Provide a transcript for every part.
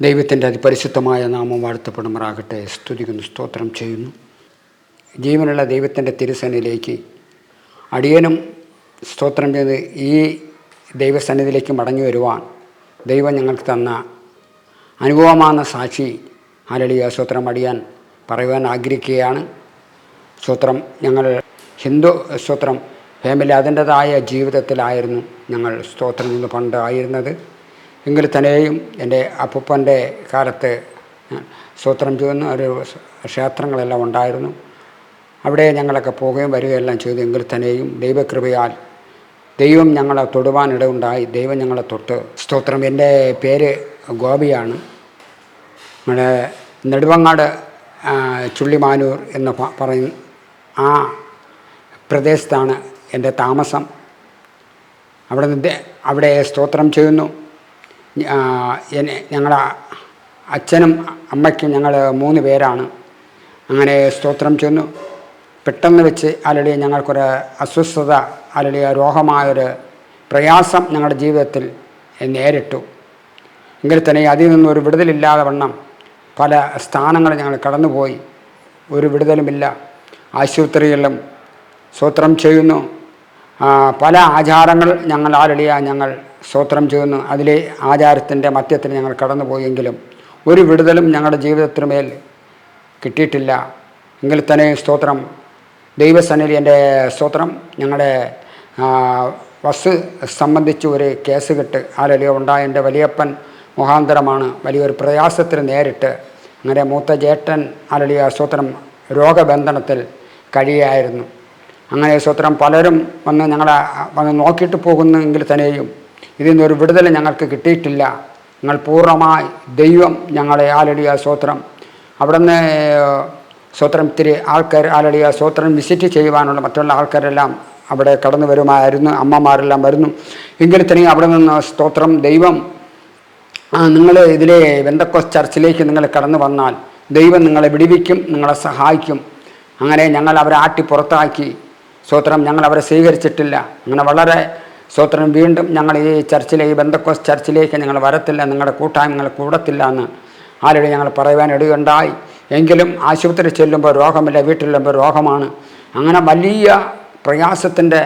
ദൈവത്തിന്റെ അതിപരിശുദ്ധമായ നാമം വാഴ്ത്തപ്പെടുമാറാകട്ടെ. സ്തുതിക്കുന്നു സ്തോത്രം ചെയ്യുന്നു. ജീവനുള്ള ദൈവത്തിന്റെ തിരുസന്നിധിയിലേക്ക് അടിയനും സ്തോത്രം ചെയ്ത് ഈ ദൈവസന്നിധിയിലേക്ക് മടങ്ങി വരുവാൻ ദൈവം ഞങ്ങൾക്ക് തന്ന അനുഭവമാണ് സാക്ഷി ആലടിയ സ്തോത്രം അടിയാൻ പറയുവാൻ ആഗ്രഹിക്കുകയാണ്. സ്തോത്രം ഞങ്ങൾ ഹിന്ദു സ്തോത്രം ഫാമിലി അതിന്റെതായ ജീവിതത്തിലായിരുന്നു ഞങ്ങൾ സ്തോത്രം നിന്ന് പണ്ട് ആയിരുന്നത്. എങ്കിൽ തന്നെയും എന്റെ അപ്പൂപ്പന്റെ കാലത്ത് സൂത്രം ചെയ്യുന്ന ഒരു ക്ഷേത്രങ്ങളെല്ലാം ഉണ്ടായിരുന്നു. അവിടെ ഞങ്ങളൊക്കെ പോവുകയും വരികയെല്ലാം ചെയ്തു. എങ്കിൽ തന്നെയും ദൈവകൃപയാൽ ദൈവം ഞങ്ങളെ തൊടുവാനിടയുണ്ടായി ദൈവം ഞങ്ങളെ തൊട്ട് സ്തോത്രം. എന്റെ പേര് ഗോപിയാണ്. നമ്മുടെ നെടുവങ്ങാട് ചുള്ളിമാനൂർ എന്ന് പറയുന്ന പറയും ആ പ്രദേശത്താണ് എന്റെ താമസം. അവിടെ നിന്ന് അവിടെ സ്തോത്രം ചെയ്യുന്നു. ഞങ്ങളുടെ അച്ഛനും അമ്മയ്ക്കും ഞങ്ങൾ മൂന്ന് പേരാണ്. അങ്ങനെ സ്തോത്രം ചെന്നു പെട്ടെന്ന് വെച്ച് ആലടി ഞങ്ങൾക്കൊരു അസ്വസ്ഥത ആലടി രോഗമായൊരു പ്രയാസം ഞങ്ങളുടെ ജീവിതത്തിൽ നേരിട്ടു. എങ്കിൽ തന്നെ അതിൽ നിന്നും ഒരു വിടുതലില്ലാതെ വണ്ണം പല സ്ഥാനങ്ങൾ ഞങ്ങൾ കടന്നുപോയി. ഒരു വിടുതലുമില്ല. ആശുപത്രികളിലും സ്തോത്രം ചെയ്യുന്നു. പല ആചാരങ്ങൾ ഞങ്ങൾ ആരടിയ ഞങ്ങൾ സ്വത്രം ചെയ്യുന്നു. അതിലെ ആചാരത്തിന്റെ മധ്യത്തിൽ ഞങ്ങൾ കടന്നുപോയെങ്കിലും ഒരു വിടുതലും ഞങ്ങളുടെ ജീവിതത്തിനുമേൽ കിട്ടിയിട്ടില്ല. എങ്കിൽ തന്നെ സ്തോത്രം. ദൈവസന്നിധി എന്റെ സ്തോത്രം. ഞങ്ങളുടെ ബസ് സംബന്ധിച്ച് ഒരു കേസ് കെട്ട്. ആലലിയ ഉണ്ടായ എന്റെ വലിയപ്പൻ മുഖാന്തരമാണ് വലിയൊരു പ്രയാസത്തിന് നേരിട്ട് അങ്ങനെ മൂത്ത ജേട്ടൻ ആലലിയ സ്തോത്രം രോഗബന്ധനത്തിൽ കഴിയായിരുന്നു അങ്ങനെ സ്തോത്രം പലരും വന്ന് ഞങ്ങളെ വന്ന് നോക്കിയിട്ട് പോകുന്നെങ്കിൽ തന്നെയും ഇതിൽ നിന്നൊരു വിടുതൽ ഞങ്ങൾക്ക് കിട്ടിയിട്ടില്ല. ഞങ്ങൾ പൂർണമായി ദൈവം ഞങ്ങളെ ആലടിയ സ്വോത്രം അവിടുന്ന് സ്വോത്രം ഇത്തിരി ആൾക്കാർ ആലടിയ സ്വോത്രം വിസിറ്റ് ചെയ്യുവാനുള്ള മറ്റുള്ള ആൾക്കാരെല്ലാം അവിടെ കടന്നു വരുമായിരുന്നു. അമ്മമാരെല്ലാം വരുന്നു. എങ്കിൽ തന്നെ അവിടെ നിന്ന് സ്തോത്രം ദൈവം നിങ്ങൾ ഇതിലെ വെന്തക്കോസ് ചർച്ചിലേക്ക് നിങ്ങൾ കടന്നു വന്നാൽ ദൈവം നിങ്ങളെ വിടിവിക്കും നിങ്ങളെ സഹായിക്കും. അങ്ങനെ ഞങ്ങൾ അവരെ ആട്ടി പുറത്താക്കി. സ്തോത്രം ഞങ്ങൾ അവരെ സ്വീകരിച്ചിട്ടില്ല. അങ്ങനെ വളരെ സ്തോത്രം. വീണ്ടും ഞങ്ങൾ ഈ ചർച്ചിലെ ഈ ബന്ധക്കോസ് ചർച്ചിലേക്ക് ഞങ്ങൾ വരത്തില്ല നിങ്ങളുടെ കൂട്ടായ്മ നിങ്ങൾ കൂടത്തില്ല എന്ന് ആരുടെ ഞങ്ങൾ പറയുവാൻ ഇടയുണ്ടായി. എങ്കിലും ആശുപത്രി ചെല്ലുമ്പോൾ രോഗമില്ല വീട്ടിൽ ചെല്ലുമ്പോൾ രോഗമാണ്. അങ്ങനെ വലിയ പ്രയാസത്തിന്റെ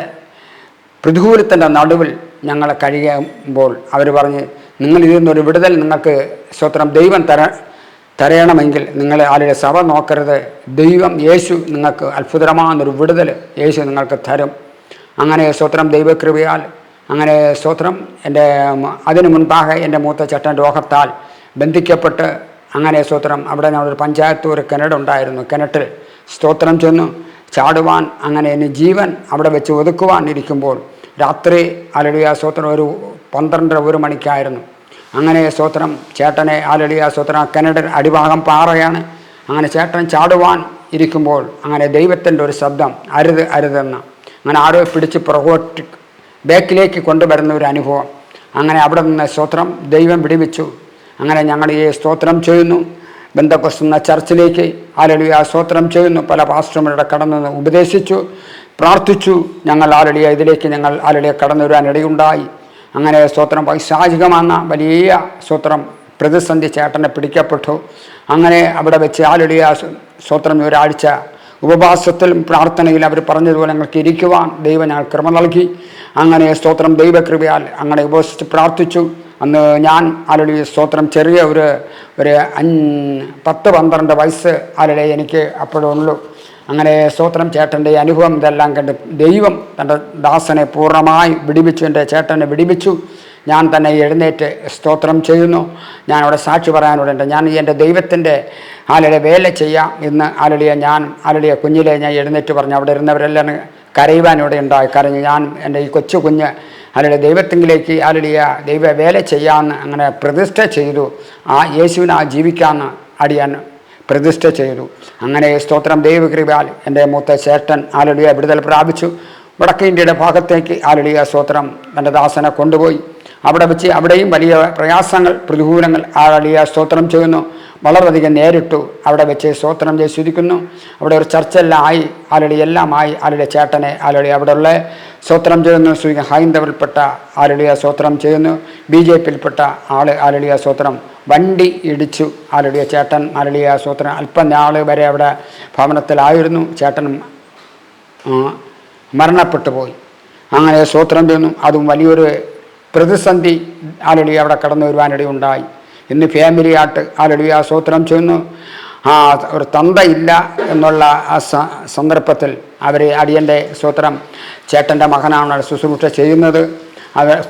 പ്രതികൂലത്തിന്റെ നടുവിൽ ഞങ്ങൾ കഴിയുമ്പോൾ അവർ പറഞ്ഞ് നിങ്ങൾ ഇതിൽ നിന്നൊരു വിടുതൽ നിങ്ങൾക്ക് സ്വത്രം ദൈവം തര തരയണമെങ്കിൽ നിങ്ങൾ ആരുടെ സഭ നോക്കരുത്. ദൈവം യേശു നിങ്ങൾക്ക് അത്ഭുതമാകുന്നൊരു വിടുതൽ യേശു നിങ്ങൾക്ക് തരും. അങ്ങനെ സ്വത്രം ദൈവകൃപയാൽ അങ്ങനെ സ്വത്രം എന്റെ അതിന് മുൻപാകെ എന്റെ മൂത്ത ചേട്ടൻ രോഗത്താൽ ബന്ധിക്കപ്പെട്ട് അങ്ങനെ സ്തോത്രം. അവിടെ ഞങ്ങളൊരു പഞ്ചായത്ത് ഒരു കിണറുണ്ടായിരുന്നു കിണറ്റിൽ സ്തോത്രം ചെന്നു. ചാടുവാൻ അങ്ങനെ ഇനി ജീവൻ അവിടെ വെച്ച് ഒതുക്കുവാൻ ഇരിക്കുമ്പോൾ രാത്രി അലടിയ സ്തോത്രം ഒരു പന്ത്രണ്ടര ഒരു മണിക്കായിരുന്നു. അങ്ങനെ സ്തോത്രം ചേട്ടനെ ആലടിയ സ്തോത്രം കിണർ അടിഭാഗം പാറയാണ്. അങ്ങനെ ചേട്ടൻ ചാടുവാൻ ഇരിക്കുമ്പോൾ അങ്ങനെ ദൈവത്തിന്റെ ഒരു ശബ്ദം അരുത് അരുതെന്ന് അങ്ങനെ ആരോ പിടിച്ച് പുറകോട്ട് ബാക്കിലേക്ക് കൊണ്ടുവരുന്ന ഒരു അനുഭവം. അങ്ങനെ അവിടെ നിന്ന് സ്തോത്രം ദൈവം വിടിവിച്ചു. അങ്ങനെ ഞങ്ങൾ ഈ സ്തോത്രം ചെയ്യുന്നു. ബന്ധക്കൊസ്തുന്ന ചർച്ചിലേക്ക് ആലടിയ സ്തോത്രം ചെയ്യുന്നു. പല പാസ്റ്റർമാരുടെ കടന്നു ഉപദേശിച്ചു പ്രാർത്ഥിച്ചു. ഞങ്ങൾ ആലടിയ ഇതിലേക്ക് ഞങ്ങൾ ആലടിയെ കടന്നു വരാൻ ഇടയുണ്ടായി. അങ്ങനെ സ്തോത്രം പൈശാചികമെന്ന വലിയ സ്തോത്രം പ്രതിസന്ധി ചേട്ടനെ പിടിക്കപ്പെട്ടു. അങ്ങനെ അവിടെ വെച്ച് ആലടിയ സ്തോത്രം ഒരാഴ്ച ഉപവാസത്തിലും പ്രാർത്ഥനയിൽ അവർ പറഞ്ഞതുപോലെ ഞങ്ങൾക്ക് ഇരിക്കുവാൻ ദൈവം ഞങ്ങൾ കൃപ നൽകി. അങ്ങനെ സ്തോത്രം ദൈവകൃപയാൽ അങ്ങനെ ഉപവസിച്ച് പ്രാർത്ഥിച്ചു. അന്ന് ഞാൻ ആലടി സ്തോത്രം. ചെറിയ ഒരു ഒരു അഞ്ച് പത്ത് പന്ത്രണ്ട് വയസ്സ് ആലടെ എനിക്ക് അപ്പോഴുള്ളൂ അങ്ങനെ സ്തോത്രം ചേട്ടന്റെ അനുഭവം ഇതെല്ലാം കണ്ട് ദൈവം തന്റെ ദാസനെ പൂർണമായി വിടിവിച്ചു എന്റെ ചേട്ടനെ വിടിവിച്ചു. ഞാൻ തന്നെ എഴുന്നേറ്റ് സ്തോത്രം ചെയ്യുന്നു. ഞാൻ സാക്ഷി പറയാനുണ്ട്. ഞാൻ എന്റെ ദൈവത്തിന്റെ ആലടെ വേല ചെയ്യാം എന്ന് ആലടിയ ഞാൻ ആലടിയ കുഞ്ഞിലെ ഞാൻ എഴുന്നേറ്റ് പറഞ്ഞു. അവിടെ ഇരുന്നവരെല്ലാം കരയുവാൻ ഇവിടെ ഉണ്ടായി. കരഞ്ഞു ഞാൻ എന്റെ ഈ കൊച്ചു കുഞ്ഞ് ആലയുടെ ദൈവത്തിങ്കിലേക്ക് ആലടിയ ദൈവ വേല ചെയ്യാമെന്ന് അങ്ങനെ പ്രതിഷ്ഠ ചെയ്തു. ആ യേശുവിനെ ആ ജീവിക്കാമെന്ന് അടിയാൻ പ്രതിഷ്ഠ ചെയ്തു. അങ്ങനെ സ്തോത്രം ദൈവകൃപാൽ എന്റെ മൂത്ത ചേട്ടൻ ആലടിയ വിടുതൽ പ്രാപിച്ചു. വടക്കേ ഇന്ത്യയുടെ ഭാഗത്തേക്ക് ആലടിയ സ്തോത്രം തന്റെ ദാസനെ കൊണ്ടുപോയി. അവിടെ വെച്ച് അവിടെയും വലിയ പ്രയാസങ്ങൾ പ്രതികൂലങ്ങൾ ആ വലിയ സ്തോത്രം ചെയ്യുന്നു. വളരെയധികം നേരിട്ടു അവിടെ വെച്ച് സ്തോത്രം ചെയ്ത് സ്തുതിക്കുന്നു അവിടെ ഒരു ചർച്ചെല്ലാം ആയി. ആലടി എല്ലാം ആയി. ആലടി ചേട്ടനെ ആളുടെ അവിടെയുള്ള സ്തോത്രം ചെയ്യുന്നു. സ്തുതിക്കും ഹൈന്ദവിൽപ്പെട്ട ആലടിയ സ്തോത്രം ചെയ്യുന്നു. ബി ജെ പിയിൽപ്പെട്ട ആൾ ആലടിയ സ്തോത്രം വണ്ടി ഇടിച്ചു. ആലടിയ ചേട്ടൻ ആലടിയ സ്തോത്രം അല്പം നാൾ വരെ അവിടെ ഭവനത്തിലായിരുന്നു. ചേട്ടനും മരണപ്പെട്ടു പോയി. അങ്ങനെ സ്തോത്രം ചെയ്യുന്നു. അതും വലിയൊരു പ്രതിസന്ധി ആലടി അവിടെ കടന്നു വരുവാനിടയുണ്ടായി ഇന്ന് ഫാമിലി ആയിട്ട് ആലടി ആസൂത്രണം ചെയ്യുന്നു ആ ഒരു തന്തയില്ല എന്നുള്ള ആ സന്ദർഭത്തിൽ അവർ അടിയന്റെ സൂത്രം ചേട്ടന്റെ മകനാണ് ശുശ്രൂഷ ചെയ്യുന്നത്. അവർ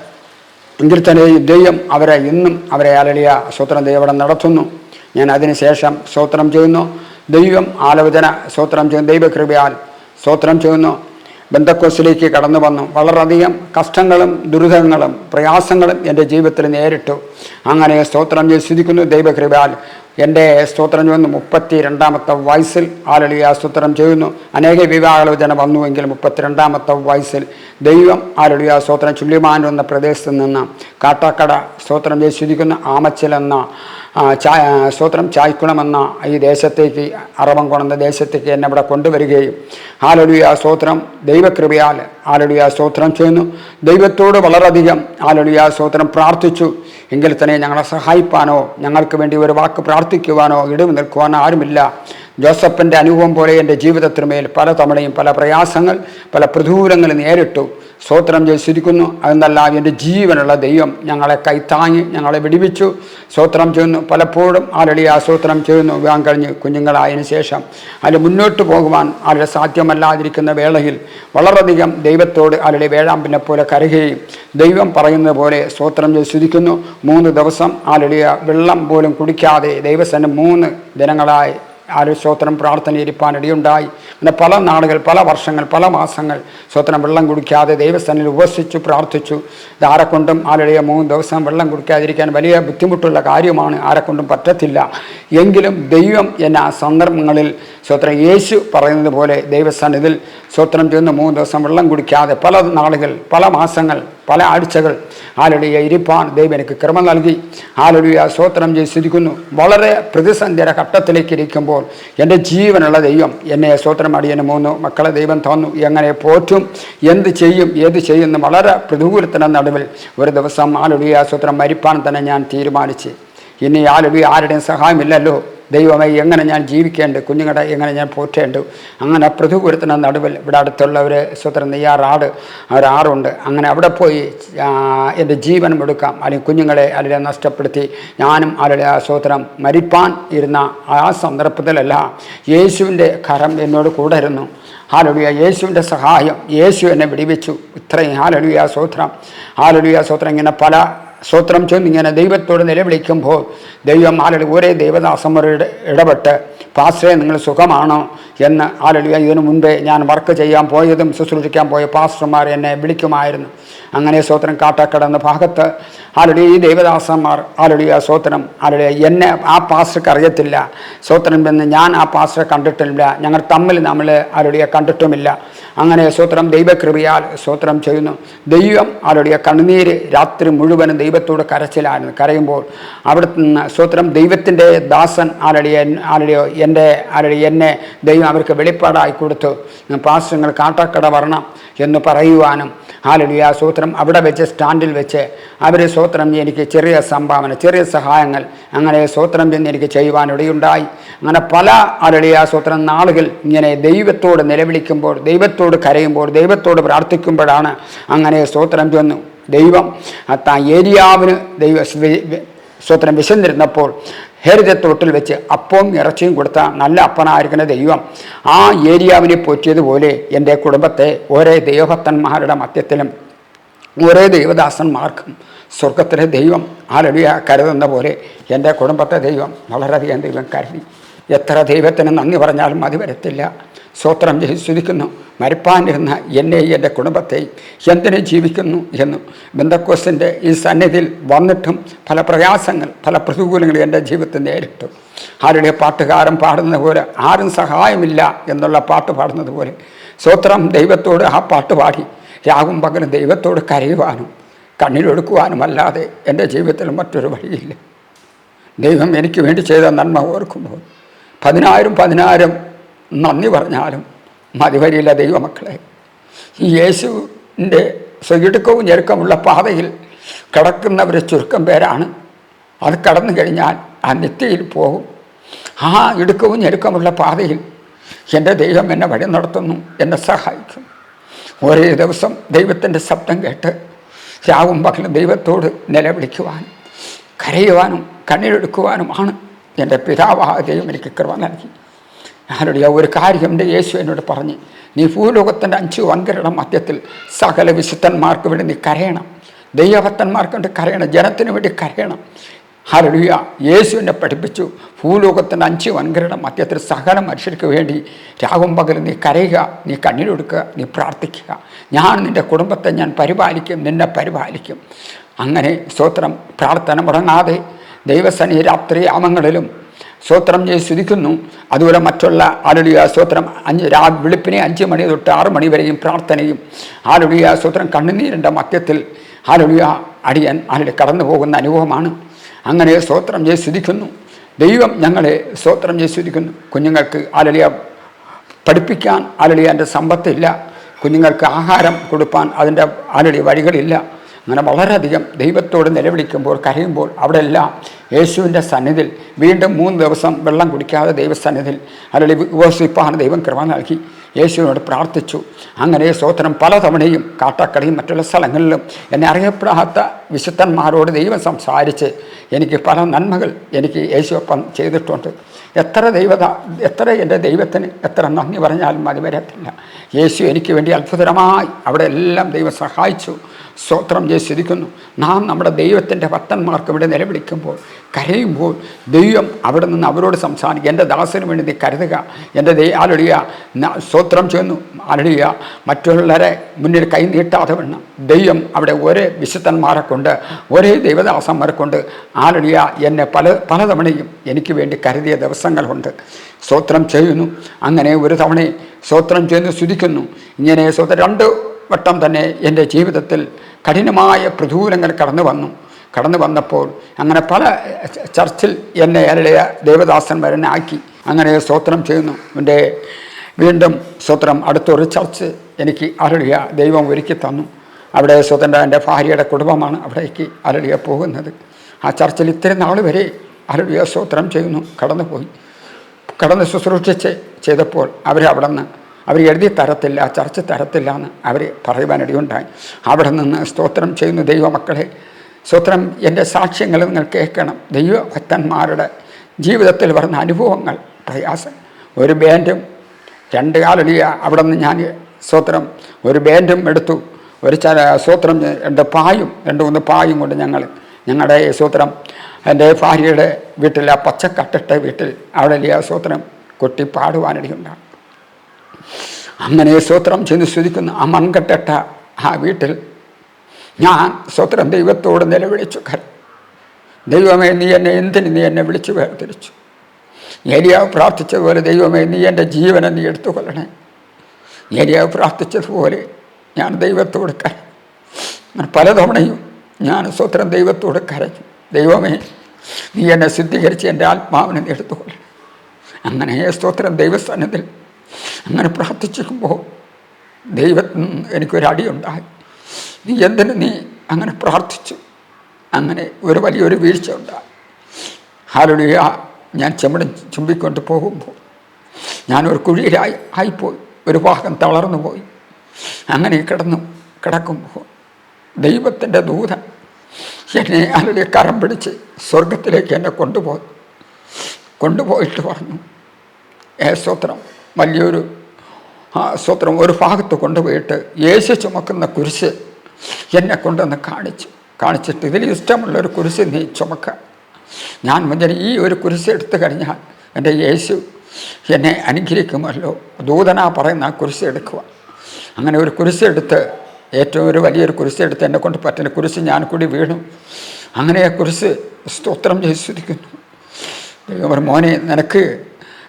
എങ്കിൽ തന്നെ ദൈവം അവരെ ഇന്നും അവരെ ആലടിയ സൂത്രം ദൈവം നടത്തുന്നു. ഞാൻ അതിനുശേഷം സ്തോത്രം ചെയ്യുന്നു. ദൈവം ആലോചന സ്തോത്രം ചെയ്യുന്നു. ദൈവകൃപയാൽ സ്തോത്രം ചെയ്യുന്നു. ബന്ധക്കോസിലേക്ക് കടന്നു വന്നു. വളരെയധികം കഷ്ടങ്ങളും ദുരിതങ്ങളും പ്രയാസങ്ങളും എന്റെ ജീവിതത്തിൽ നേരിട്ടു. അങ്ങനെ സ്തോത്രം ചെയ്തിരിക്കുന്നു ദൈവകൃപാൽ എന്റെ സ്തോത്രം ചെയ്യുന്നു മുപ്പത്തി രണ്ടാമത്തെ വയസ്സിൽ ആലളിയ സ്തോത്രം ചെയ്യുന്നു. അനേക വിവാഹാലോചന വന്നുവെങ്കിൽ മുപ്പത്തിരണ്ടാമത്തെ വയസ്സിൽ ദൈവം ആലളിയ സ്തോത്രം ചുള്ളിമാൻ എന്ന പ്രദേശത്ത് നിന്ന് കാട്ടാക്കട സ്തോത്രം ചെയ്ത് സ്തുതിക്കുന്ന. ആമച്ചിൽ എന്ന സ്തോത്രം ചായ്ക്കുണമെന്ന ഈ ദേശത്തേക്ക് അറവം എന്ന ദേശത്തേക്ക് എന്നെ ഇവിടെ കൊണ്ടുവരികയും. ആലൊഴിയ സ്തോത്രം. ദൈവകൃപയാൽ ആലൊഴിയ സ്തോത്രം ചെയ്യുന്നു. ദൈവത്തോട് വളരെയധികം ആലൊഴിയ സ്തോത്രം പ്രാർത്ഥിച്ചു. എങ്കിൽ തന്നെ ഞങ്ങളെ സഹായിപ്പാനോ ഞങ്ങൾക്ക് വേണ്ടി ഒരു വാക്ക് പ്രാർത്ഥിക്കുവാനോ ഇടിവ് നിൽക്കുവാനോ ആരുമില്ല. ജോസഫിന്റെ അനുഭവം പോലെ എന്റെ ജീവിതത്തിനുമേൽ പല തവണയും പല പ്രയാസങ്ങൾ പല പ്രതികൂലങ്ങൾ നേരിട്ടു. സ്തോത്രം ചെയ്ത് ചിരിക്കുന്നു. അതെന്നല്ല എന്റെ ജീവനുള്ള ദൈവം ഞങ്ങളെ കൈത്താങ്ങി ഞങ്ങളെ വിടിവിച്ചു. സ്തോത്രം ചെയ്യുന്നു. പലപ്പോഴും ആലടി ആ ചെയ്യുന്നു. വിവാഹം കഴിഞ്ഞ് കുഞ്ഞുങ്ങളായതിനു ശേഷം അതിൽ മുന്നോട്ട് പോകുവാൻ ആരുടെ സാധ്യമല്ലാതിരിക്കുന്ന വേളയിൽ വളരെയധികം ദൈവത്തോട് ആരുടെ വേഴാമ്പിനെ പോലെ കരുകയും ദൈവം പറയുന്നത് പോലെ സ്തോത്രം ചെയ്ത് മൂന്ന് ദിവസം ആളുടെ വെള്ളം പോലും കുടിക്കാതെ ദൈവസനം മൂന്ന് ദിനങ്ങളായി ആര് സ്തോത്രം പ്രാർത്ഥന ഇരിപ്പാൻ ഇടയുണ്ടായി. പിന്നെ പല നാളുകൾ പല വർഷങ്ങൾ പല മാസങ്ങൾ സ്വത്രം വെള്ളം കുടിക്കാതെ ദൈവസ്ഥാനിൽ ഉപസിച്ചു പ്രാർത്ഥിച്ചു. ഇത് ആരെക്കൊണ്ടും ആരുടെ മൂന്ന് ദിവസം വെള്ളം കുടിക്കാതിരിക്കാൻ വലിയ ബുദ്ധിമുട്ടുള്ള കാര്യമാണ് ആരെക്കൊണ്ടും പറ്റത്തില്ല. എങ്കിലും ദൈവം എന്നെ ആ സന്ദർഭങ്ങളിൽ സ്വത്രം യേശു പറയുന്നത് പോലെ ദൈവസ്ഥാനിതിൽ സ്വത്രം ചെന്ന് മൂന്ന് ദിവസം വെള്ളം കുടിക്കാതെ പല നാളുകൾ പല മാസങ്ങൾ പല ആഴ്ചകൾ. ആലുടിയ ഇരിപ്പാൻ ദൈവം എനിക്ക് ക്രമ നൽകി. ആലുടിയ സ്വോത്രം ചെയ്ത് സ്തുതിക്കുന്നു വളരെ പ്രതിസന്ധിയുടെ ഘട്ടത്തിലേക്ക് ഇരിക്കുമ്പോൾ എന്റെ ജീവനുള്ള ദൈവം എന്നെ സ്വോത്രം അടിയന് മൂന്ന്. മക്കളെ ദൈവം തന്നു. എങ്ങനെ പോറ്റും? എന്ത് ചെയ്യും? ഏത് ചെയ്യുമെന്ന് വളരെ പ്രതികൂലത്തിന് നടുവിൽ ഒരു ദിവസം ആലുടിയ സ്വോത്രം മരിപ്പാൻ തന്നെ ഞാൻ തീരുമാനിച്ച്. ഇനി ആലുടി ആരുടെയും സഹായമില്ലല്ലോ. ദൈവമേ എങ്ങനെ ഞാൻ ജീവിക്കേണ്ടത് കുഞ്ഞുങ്ങളെ എങ്ങനെ ഞാൻ പോറ്റേണ്ടു? അങ്ങനെ പ്രതികൂലത്തിന് നടുവിൽ ഇവിടെ അടുത്തുള്ള ഒരു സ്വത്രം നെയ്യാറാട് ഒരാറുണ്ട്. അങ്ങനെ അവിടെ പോയി എന്റെ ജീവൻ എടുക്കാം. അല്ലെങ്കിൽ കുഞ്ഞുങ്ങളെ അല്ലെങ്കിൽ നഷ്ടപ്പെടുത്തി ഞാനും അവരുടെ ആ സ്വത്രം മരിപ്പാൻ ഇരുന്ന ആ സന്ദർഭത്തിലല്ല യേശുവിന്റെ കരം എന്നോട് കൂടെ ഇരുന്നു. ഹാലലുയ യേശുവിന്റെ സഹായം യേശു എന്നെ വിടിവെച്ചു. ഇത്രയും ഹാലലുയ സ്വത്രം ഹാലലുയ സ്വത്രം ഇങ്ങനെ പല സ്തോത്രം ചെന്ന് ഇങ്ങനെ ദൈവത്തോട് നിലവിളിക്കുമ്പോൾ ദൈവം ആലളി ഒരേ ദേവദാസന്മാരുടെ ഇടപെട്ട് പാസ്റ്ററെ നിങ്ങൾ സുഖമാണോ? എന്ന് ആലളി ഇതിനു മുൻപേ ഞാൻ വർക്ക് ചെയ്യാൻ പോയതും ശുശ്രൂഷിക്കാൻ പോയ പാസ്റ്റർമാർ എന്നെ വിളിക്കുമായിരുന്നു. അങ്ങനെ സ്തോത്രം കാട്ടക്കടന്ന ഭാഗത്ത് ആലടി ഈ ദേവദാസന്മാർ ആലടി ആ സ്തോത്രം ആലടി എന്നെ ആ പാസ്റ്റർക്ക് അറിയത്തില്ല. സ്തോത്രം എന്ന് ഞാൻ ആ പാസ്റ്ററെ കണ്ടിട്ടില്ല ഞങ്ങൾ തമ്മിൽ നമ്മൾ ആലടിയെ കണ്ടിട്ടുമില്ല. അങ്ങനെ സ്തോത്രം ദൈവകൃപയാൽ സ്തോത്രം ചെയ്യുന്നു. ദൈവം ആലടിയെ കണ്ണുനീര് രാത്രി മുഴുവനും ദൈവത്തോട് കരച്ചിലായിരുന്നു കരയുമ്പോൾ അവിടെ നിന്ന് സ്തോത്രം ദൈവത്തിന്റെ ദാസൻ ആരടി ആരടിയോ എന്റെ ആരടി എന്നെ ദൈവം അവർക്ക് വെളിപ്പാടായി കൊടുത്തു. പാസ്റ്റങ്ങൾ കാട്ടാക്കട വരണം എന്ന് പറയുവാനും ആലുടിയ സൂത്രം അവിടെ വെച്ച് സ്റ്റാൻഡിൽ വെച്ച് അവർ സൂത്രം എനിക്ക് ചെറിയ സംഭാവന ചെറിയ സഹായങ്ങൾ അങ്ങനെ സൂത്രം ചെന്ന് എനിക്ക് ചെയ്യുവാനിടയുണ്ടായി അങ്ങനെ പല ആലുടിയ സൂത്രം നാളുകൾ ഇങ്ങനെ ദൈവത്തോട് നിലവിളിക്കുമ്പോൾ ദൈവത്തോട് കരയുമ്പോൾ ദൈവത്തോട് പ്രാർത്ഥിക്കുമ്പോഴാണ് അങ്ങനെ സ്തോത്രം ചെന്നു. ദൈവം. ആ ഏരിയാവിന് ദൈവ സ്വത്രം വിശന്നിരുന്നപ്പോൾ ഹരിതത്തോട്ടിൽ വെച്ച് അപ്പവും ഇറച്ചിയും കൊടുത്ത നല്ല അപ്പനായിരിക്കുന്ന ദൈവം ആ ഏരിയാവിനെ പോറ്റിയതുപോലെ എന്റെ കുടുംബത്തെ ഓരോ ദൈവഭക്തന്മാരുടെ മധ്യത്തിലും ഓരോ ദൈവദാസന്മാർക്കും സ്വർഗത്തിലെ ദൈവം ആലടിയ കരുതുന്ന പോലെ എന്റെ കുടുംബത്തെ ദൈവം വളരെയധികം ദൈവം കരുതി. എത്ര ദൈവത്തിന് നന്ദി പറഞ്ഞാലും മതി വരത്തില്ല. സ്വത്രം സ്തുതിക്കുന്നു മരിപ്പാനിരുന്ന എന്നെയും എന്റെ കുടുംബത്തെയും എന്തിനു ജീവിക്കുന്നു എന്ന് ബന്ധക്കോസിന്റെ ഈ സന്നിധിയിൽ വന്നിട്ടും പല പ്രയാസങ്ങൾ പല പ്രതികൂലങ്ങൾ എന്റെ ജീവിതത്തിൽ നേരിട്ടു. ആരുടെ പാട്ടുകാരൻ പാടുന്നത് പോലെ ആരും സഹായമില്ല എന്നുള്ള പാട്ട് പാടുന്നത് പോലെ സ്വോത്രം ദൈവത്തോട് ആ പാട്ട് പാടി. രാവും പകലും ദൈവത്തോട് കരയുവാനും കണ്ണീരൊടുക്കുവാനും അല്ലാതെ എന്റെ ജീവിതത്തിൽ മറ്റൊരു വഴിയില്ല. ദൈവം എനിക്ക് വേണ്ടി ചെയ്ത നന്മ ഓർക്കുമ്പോൾ പതിനായിരം പതിനായിരം നന്ദി പറഞ്ഞാലും മതി ദൈവമക്കളെ. ഈ യേശുവിന്റെ സ്വയിടുക്കവും ഞെരുക്കമുള്ള പാതയിൽ കിടക്കുന്നവർ ചുരുക്കം പേരാണ്. അത് കടന്നു കഴിഞ്ഞാൽ ആ നിത്യയിൽ പോകും. ആ ഇടുക്കവും ഞെരുക്കമുള്ള പാതയിൽ എന്റെ ദൈവം എന്നെ വഴി നടത്തുന്നു എന്നെ സഹായിക്കും. ഒരേ ദിവസം ദൈവത്തിന്റെ ശബ്ദം കേട്ട് രാവും പകലും ദൈവത്തോട് നിലവിളിക്കുവാനും കരയുവാനും കണ്ണീരെടുക്കുവാനുമാണ് എന്റെ പിതാവായ ദൈവം എനിക്ക് കൃപ നൽകി. ഞാനുடைய ഒരു കാര്യം എന്റെ യേശു എന്നോട് പറഞ്ഞ് നീ ഭൂലോകത്തിന്റെ അഞ്ച് വൻകരയുടെ മധ്യത്തിൽ സകല വിശുദ്ധന്മാർക്ക് വേണ്ടി നീ കരയണം. ദൈവഭക്തന്മാർക്ക് വേണ്ടി കരയണം. ജനത്തിന് വേണ്ടി കരയണം. ഹരളിയ യേശു എന്നെ പഠിപ്പിച്ചു ഭൂലോകത്തിന്റെ അഞ്ച് വൻകരയുടെ മധ്യത്തിൽ സകല മനുഷ്യർക്ക് വേണ്ടി രാവും പകലും നീ കരയുക നീ കണ്ണീരൊടുക്കുക നീ പ്രാർത്ഥിക്കുക. ഞാൻ നിന്റെ കുടുംബത്തെ ഞാൻ പരിപാലിക്കും നിന്നെ പരിപാലിക്കും. അങ്ങനെ സ്തോത്രം പ്രാർത്ഥന മുടങ്ങാതെ ദൈവസനി രാത്രി യാമങ്ങളിലും സ്തോത്രം ചെയ്ത് സ്തുതിക്കുന്നു. അതുപോലെ മറ്റുള്ള ആലുടിയ സ്തോത്രം അഞ്ച് രാ വെളുപ്പിനെ അഞ്ച് മണി തൊട്ട് ആറ് മണി വരെയും പ്രാർത്ഥനയും ആലുടിയ സ്തോത്രം കണ്ണുനീരിന്റെ മധ്യത്തിൽ ആലുടിയ അടിയൻ ആലുടി കടന്നു പോകുന്ന അനുഭവമാണ്. അങ്ങനെ സ്തോത്രം ചെയ്ത് സ്തുതിക്കുന്നു. ദൈവം ഞങ്ങളെ സ്തോത്രം ചെയ്ത് സ്തുതിക്കുന്നു. കുഞ്ഞുങ്ങൾക്ക് ആലുടിയ പഠിപ്പിക്കാൻ ആലുടിയ എന്റെ സമ്പത്തില്ല. കുഞ്ഞുങ്ങൾക്ക് ആഹാരം കൊടുപ്പാൻ അതിന്റെ ആലുടിയ വഴികളില്ല. അങ്ങനെ വളരെയധികം ദൈവത്തോട് നിലവിളിക്കുമ്പോൾ കരയുമ്പോൾ അവിടെ എല്ലാം യേശുവിന്റെ സന്നിധിയിൽ വീണ്ടും മൂന്ന് ദിവസം വെള്ളം കുടിക്കാതെ ദൈവസന്നിധിയിൽ അല്ലെങ്കിൽ ഉപസിപ്പാണ് ദൈവം കൃപ നൽകി യേശുവിനോട് പ്രാർത്ഥിച്ചു. അങ്ങനെ സ്തോത്രം പലതവണയും കാട്ടക്കടയും മറ്റുള്ള സ്ഥലങ്ങളിലും എന്നെ അറിയപ്പെടാത്ത വിശുദ്ധന്മാരോട് ദൈവം സംസാരിച്ച് എനിക്ക് പല നന്മകൾ എനിക്ക് യേശുവപ്പം ചെയ്തിട്ടുണ്ട്. എത്ര ദൈവത എത്ര എന്റെ ദൈവത്തിന് എത്ര നന്ദി പറഞ്ഞാലും മതി വരത്തില്ല യേശു എനിക്ക് വേണ്ടി അത്ഭുതകരമായി അവിടെ എല്ലാം ദൈവം സഹായിച്ചു. സ്തോത്രം ചെയ്തിരിക്കുന്നു നാം നമ്മുടെ ദൈവത്തിന്റെ ഭക്തന്മാർക്ക് ഇവിടെ നിലവിളിക്കുമ്പോൾ കരയുമ്പോൾ ദൈവം അവിടെ നിന്ന് അവരോട് സംസാരിക്കുക. എന്റെ ദാസന് വേണ്ടി നീ കരുതുക. എന്റെ ദൈ ആലൊടിയ സ്തോത്രം ചെയ്യുന്നു. ആലൊടിയ മറ്റുള്ളവരെ മുന്നിൽ കൈ നീട്ടാതെ വേണം ദൈവം അവിടെ ഒരേ വിശുദ്ധന്മാരെ കൊണ്ട് ഒരേ ദൈവദാസന്മാരെ കൊണ്ട് ആലൊടിയ എന്നെ പല പലതവണയും എനിക്ക് വേണ്ടി കരുതിയ ദിവസങ്ങളുണ്ട്. സ്തോത്രം ചെയ്യുന്നു. അങ്ങനെ ഒരു തവണ സ്തോത്രം ചെയ്യുന്നു സ്തുതിക്കുന്നു. ഇങ്ങനെ സ്തോത്രം രണ്ട് വട്ടം തന്നെ എന്റെ ജീവിതത്തിൽ കഠിനമായ പ്രതികൂലങ്ങൾ കടന്നു വന്നു. കടന്നു വന്നപ്പോൾ അങ്ങനെ പല ചർച്ചിൽ എന്നെ അരളിയ ദേവദാസന്മാർ എന്നെ ആക്കി. അങ്ങനെ സ്തോത്രം ചെയ്യുന്നു. എന്റെ വീണ്ടും സ്തോത്രം. അടുത്തൊരു ചർച്ച് എനിക്ക് അരളിയ ദൈവം ഒരുക്കി തന്നു. അവിടെ സ്വതന്ത്ര എന്റെ ഭാര്യയുടെ കുടുംബമാണ് അവിടേക്ക് അരളിയ പോകുന്നത്. ആ ചർച്ചിൽ ഇത്രയും നാൾ വരെ അരളിയ സ്തോത്രം ചെയ്യുന്നു. കടന്നുപോയി. കടന്ന് ശുശ്രൂഷിച്ച് ചെയ്തപ്പോൾ അവരവിടെ നിന്ന് അവർ എഴുതി തരത്തില്ല ചർച്ച തരത്തില്ല എന്ന് അവർ പറയുവാനിടയുണ്ടായി അവിടെ നിന്ന് സ്തോത്രം ചെയ്യുന്ന ദൈവമക്കളെ. സ്തോത്രം എന്റെ സാക്ഷ്യങ്ങൾ നിങ്ങൾ കേൾക്കണം. ദൈവഭക്തന്മാരുടെ ജീവിതത്തിൽ വരുന്ന അനുഭവങ്ങൾ പ്രയാസം. ഒരു ബാൻഡും രണ്ട് കാലടിയ അവിടെ നിന്ന് ഞാൻ സ്തോത്രം. ഒരു ബാൻഡും എടുത്തു. ഒരു ചല സ്തോത്രം രണ്ട് പായും രണ്ട് മൂന്ന് പായും കൊണ്ട് ഞങ്ങൾ ഞങ്ങളുടെ സ്തോത്രം. എന്റെ ഭാര്യയുടെ വീട്ടിൽ ആ പച്ചക്കട്ടിട്ട വീട്ടിൽ അവിടെ ആ സ്തോത്രം കൊട്ടി പാടുവാനിടയുണ്ടാകും അങ്ങനെ സ്തോത്രം ചെന്ന് സ്തുതിക്കുന്ന ആ മൺകെട്ട ആ വീട്ടിൽ ഞാൻ സ്വത്രം ദൈവത്തോട് നിലവിളിച്ചു. ദൈവമേ നീ എന്നെ എന്തിന് നീ എന്നെ വിളിച്ചു വേർതിരിച്ചു? ഏരിയാവ് പ്രാർത്ഥിച്ചതുപോലെ ദൈവമേ നീ എന്റെ ജീവനെ നീ എടുത്തു കൊല്ലണേ ഏരിയാവ് പ്രാർത്ഥിച്ചതുപോലെ ഞാൻ ദൈവത്തോട് കര പലതവണയും ഞാൻ സ്വത്രം ദൈവത്തോട് കരഞ്ഞു. ദൈവമേ നീ എന്നെ സിദ്ധീകരിച്ച് എന്റെ ആത്മാവിനെ നീ എടുത്തു കൊള്ളണേ അങ്ങനെ സ്തോത്രം ദൈവസ്ഥാനത്തിൽ അങ്ങനെ പ്രാർത്ഥിച്ചിരിക്കുമ്പോൾ ദൈവത്തിന് എനിക്കൊരടിയുണ്ടായി നീ എന്തിനു നീ അങ്ങനെ പ്രാർത്ഥിച്ചു? അങ്ങനെ ഒരു വലിയൊരു വീഴ്ച ഉണ്ടായി. ഹാലുടിയ ഞാൻ ചെമ്മടം ചുംബിക്കൊണ്ട് പോകുമ്പോൾ ഞാനൊരു കുഴിയിലായി ആയിപ്പോയി. ഒരു ഭാഗം തളർന്നു പോയി. അങ്ങനെ കിടന്നു കിടക്കുമ്പോൾ ദൈവത്തിന്റെ ദൂതൻ എന്നെ ആരുടെ കരം പിടിച്ച് സ്വർഗത്തിലേക്ക് എന്നെ കൊണ്ടുപോയി. കൊണ്ടുപോയിട്ട് പറഞ്ഞു ഏ സ്വത്രം വലിയൊരു സ്വത്രം ഒരു ഭാഗത്ത് കൊണ്ടുപോയിട്ട് യേശു ചുമക്കുന്ന കുരിശ് എന്നെ കൊണ്ടുവന്ന് കാണിച്ചു. കാണിച്ചിട്ട് ഇതിൽ ഇഷ്ടമുള്ള ഒരു കുരിശ് നീ ചുമക്ക. ഞാൻ മുതൽ ഈ ഒരു കുരിശ് എടുത്തു കഴിഞ്ഞാൽ എന്റെ യേശു എന്നെ അനുഗ്രഹിക്കുമല്ലോ. ദൂതനാ പറയുന്ന ആ കുരിശ് എടുക്കുക. അങ്ങനെ ഒരു കുരിശ് എടുത്ത് ഏറ്റവും ഒരു വലിയൊരു കുരിശ് എടുത്ത് എന്നെ കൊണ്ട് പറ്റുന്ന കുരിശ് ഞാൻ കൂടി വീണു. അങ്ങനെ ആ കുരിശ് സ്തോത്രം ചെയ്തിരിക്കുന്നു ദൈവം മോനെ നിനക്ക്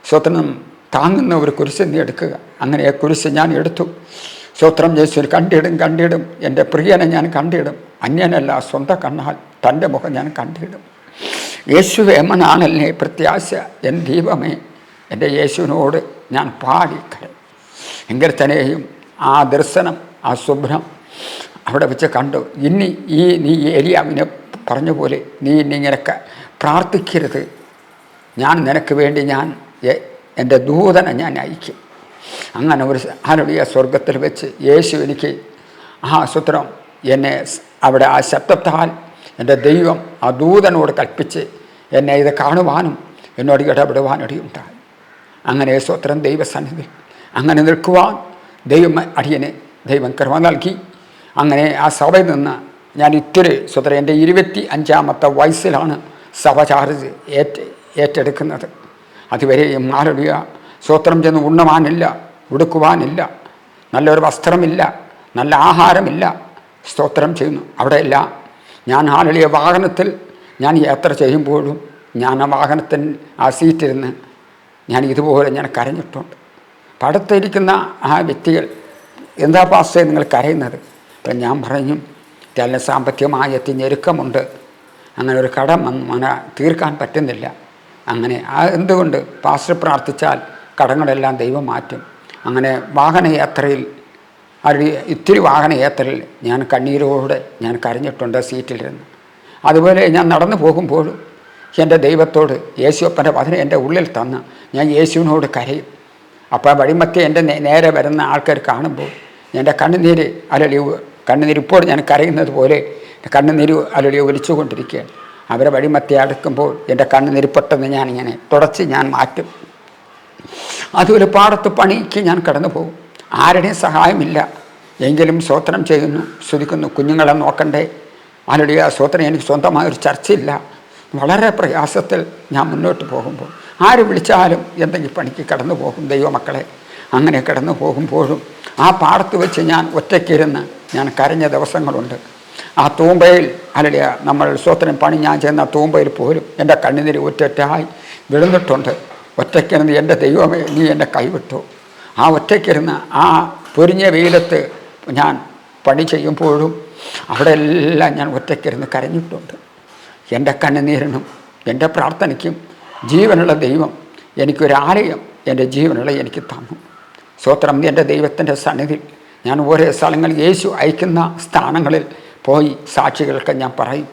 സ്വത്രം താങ്ങുന്ന ഒരു കുരിശ് നീ എടുക്കുക. അങ്ങനെ ആ കുരിശ് ഞാൻ എടുത്തു. സ്തോത്രം യേശു കണ്ടിടും കണ്ടിടും. എന്റെ പ്രിയനെ ഞാൻ കണ്ടിടും. അന്യനല്ല സ്വന്തം കണ്ണാൽ തന്റെ മുഖം ഞാൻ കണ്ടിടും. യേശു എമ്മനാണല്ലേ പ്രത്യാശ? എൻ ദീപമേ എന്റെ യേശുവിനോട് ഞാൻ പാടിക്കരം എങ്കിൽ തന്നെയും ആ ദർശനം ആ സ്വപ്നം അവിടെ വെച്ച് കണ്ടു. ഇനി ഈ നീ ഏലിയാവിനെ പറഞ്ഞ പോലെ നീ ഇനി ഇങ്ങനെ പ്രാർത്ഥിക്കരുത്. ഞാൻ നിനക്ക് വേണ്ടി ഞാൻ എന്റെ ദൂതനെ ഞാൻ അയക്കും. അങ്ങനെ ഒരു ആരുടെ സ്വർഗത്തിൽ വെച്ച് യേശു എനിക്ക് ആ സൂത്രം എന്നെ അവിടെ ആ ശബ്ദത്താൽ എന്റെ ദൈവം ആ ദൂതനോട് കൽപ്പിച്ച് എന്നെ ഇത് കാണുവാനും എന്നോട് ഇടപെടുവാനും ഇടയുണ്ടായി. അങ്ങനെ സ്വത്രം ദൈവസന്നിധി അങ്ങനെ നിൽക്കുവാൻ ദൈവം അടിയന് ദൈവം കൃപ നൽകി. അങ്ങനെ ആ സഭയിൽ നിന്ന് ഞാൻ ഇത്തിരി സ്വത്രം എന്റെ ഇരുപത്തി അഞ്ചാമത്തെ വയസ്സിലാണ് സഭ ചാർജ് ഏറ്റെടുക്കുന്നത്. അതുവരെയും മാരടിയ സ്വത്രം ചെന്ന് ഉണ്ണുവാനില്ല ഉടുക്കുവാനില്ല നല്ലൊരു വസ്ത്രമില്ല നല്ല ആഹാരമില്ല. സ്തോത്രം ചെയ്യുന്നു. അവിടെയല്ല ഞാൻ ആളിയ വാഹനത്തിൽ ഞാൻ യാത്ര ചെയ്യുമ്പോഴും ഞാൻ ആ വാഹനത്തിൽ ആ സീറ്റിരുന്ന് ഞാൻ ഇതുപോലെ ഞാൻ കരഞ്ഞിട്ടുണ്ട്. പടുത്തിരിക്കുന്ന ആ വ്യക്തികൾ എന്താ പാസ്റ്റേ നിങ്ങൾ കരയുന്നത്? അപ്പം ഞാൻ പറഞ്ഞു ചില സാമ്പത്തികമായ ഞെരുക്കമുണ്ട്. അങ്ങനെ ഒരു കടം തീർക്കാൻ പറ്റുന്നില്ല. അങ്ങനെ എന്തുകൊണ്ട് പാസ്റ്റർ പ്രാർത്ഥിച്ചാൽ കടങ്ങളെല്ലാം ദൈവം മാറ്റും? അങ്ങനെ വാഹനയാത്രയിൽ ഒരു ഇത്തിരി വാഹനയാത്രയിൽ ഞാൻ കണ്ണീരോടെ ഞാൻ കരഞ്ഞിട്ടുണ്ട് സീറ്റിലിരുന്ന്. അതുപോലെ ഞാൻ നടന്നു പോകുമ്പോഴും എന്റെ ദൈവത്തോട് യേശുപ്പന്റെ വചനം എന്റെ ഉള്ളിൽ തന്ന് ഞാൻ യേശുവിനോട് കരയും. അപ്പോൾ വഴിമധ്യേ എന്റെ നേരെ വരുന്ന ആൾക്കാർ കാണുമ്പോൾ എന്റെ കണ്ണുനീര് അലളി കണ്ണുനീര് ഇപ്പോൾ ഞാൻ കരയുന്നത് പോലെ കണ്ണുനീര് അലളി ഒലിച്ചുകൊണ്ടിരിക്കുകയാണ്. അവരെ വഴിമത്തി അടുക്കുമ്പോൾ എന്റെ കണ്ണുനീര് പെട്ടെന്ന് ഞാനിങ്ങനെ തുടച്ച് ഞാൻ മാറ്റും. അതുപോലെ പാടത്ത് പണിക്ക് ഞാൻ കടന്നു പോകും. ആരുടെയും സഹായമില്ല. എങ്കിലും സ്വോത്രം ചെയ്യുന്നു സ്തുതിക്കുന്നു. കുഞ്ഞുങ്ങളെ നോക്കണ്ടേ? ആരുടെ ആ സ്വോത്രം എനിക്ക് സ്വന്തമായ ഒരു ചർച്ചയില്ല. വളരെ പ്രയാസത്തിൽ ഞാൻ മുന്നോട്ട് പോകുമ്പോൾ ആര് വിളിച്ചാലും എന്തെങ്കിലും പണിക്ക് കടന്നു പോകും ദൈവമക്കളെ. അങ്ങനെ കടന്നു പോകുമ്പോഴും ആ പാടത്ത് വെച്ച് ഞാൻ ഒറ്റയ്ക്കിരുന്ന് ഞാൻ കരഞ്ഞ ദിവസങ്ങളുണ്ട്. ആ തൂമ്പയിൽ അല്ലെ നമ്മൾ സ്വത്തിനും പണി ഞാൻ ചെയ്യുന്ന തൂമ്പയിൽ പോലും എന്റെ കണ്ണുനീര് ഒറ്റൊറ്റായി വിഴുന്നിട്ടുണ്ട് ഒറ്റയ്ക്കിരുന്ന് എന്റെ ദൈവമേ നീ എന്നെ കൈവിട്ടു. ആ ഒറ്റയ്ക്കിരുന്ന് ആ പൊരിഞ്ഞ വെയിലത്ത് ഞാൻ പണി ചെയ്യുമ്പോഴും അവിടെ എല്ലാം ഞാൻ ഒറ്റയ്ക്കിരുന്ന് കരഞ്ഞിട്ടുണ്ട്. എന്റെ കണ്ണുനീരിനും എന്റെ പ്രാർത്ഥനയ്ക്കും ജീവനുള്ള ദൈവം എനിക്കൊരാലയം എന്റെ ജീവനുള്ള എനിക്ക് തന്നു. സ്വത്രം എന്റെ ദൈവത്തിന്റെ സന്നിധി ഞാൻ ഓരോ സ്ഥലങ്ങളിൽ യേശു അയക്കുന്ന സ്ഥാനങ്ങളിൽ പോയി സാക്ഷികൾക്ക് ഞാൻ പറയും.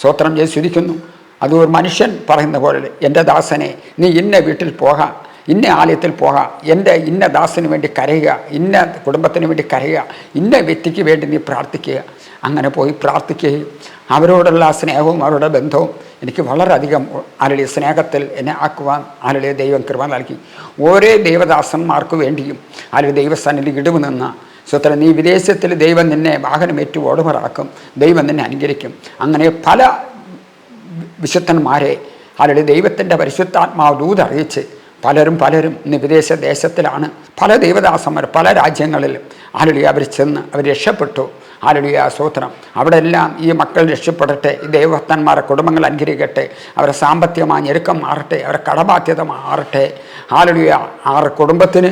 സ്വത്രം ചെയ്ത് ഇരിക്കുന്നു അത് ഒരു മനുഷ്യൻ പറയുന്ന പോലെ എന്റെ ദാസനെ നീ ഇന്ന വീട്ടിൽ പോകാം ഇന്ന ആലയത്തിൽ പോകാം എന്റെ ഇന്ന ദാസന് വേണ്ടി കരയുക ഇന്ന കുടുംബത്തിന് വേണ്ടി കരയുക ഇന്ന വ്യക്തിക്ക് വേണ്ടി നീ പ്രാർത്ഥിക്കുക. അങ്ങനെ പോയി പ്രാർത്ഥിക്കുകയും അവരോടുള്ള സ്നേഹവും അവരുടെ ബന്ധവും എനിക്ക് വളരെയധികം ആരുടെ സ്നേഹത്തിൽ എന്നെ ആക്കുവാൻ ആരുടെ ദൈവം കൃപ നൽകി. ഓരോ ദൈവദാസന്മാർക്ക് വേണ്ടിയും ആരുടെ ദൈവസ്ഥാനിൽ ഇടിവ് നിന്ന സ്വത്ര നീ വിദേശത്തിൽ ദൈവം നിന്നെ വാഹനമേറ്റു ഓടുമറാക്കും ദൈവം നിന്നെ അനുകരിക്കും അങ്ങനെ പല വിശുദ്ധന്മാരെ അവരുടെ ദൈവത്തിന്റെ പരിശുദ്ധാത്മാവ് ദൂതറിയിച്ച് പലരും പലരും ഇന്ന് വിദേശ ദേശത്തിലാണ്. പല ദൈവദാസന്മാർ പല രാജ്യങ്ങളിലും ആലുളി അവർ ചെന്ന് അവർ രക്ഷപ്പെട്ടു. ആലുടി ആ സൂത്രം അവിടെ എല്ലാം ഈ മക്കൾ രക്ഷപ്പെടട്ടെ ഈ ദൈവഭക്തന്മാരെ കുടുംബങ്ങൾ അനുഗ്രഹിക്കട്ടെ അവരെ സാമ്പത്തികമായ ഞെരുക്കം മാറട്ടെ അവരെ കടബാധ്യത മാറട്ടെ. ആലുളിയ ആറ് കുടുംബത്തിന്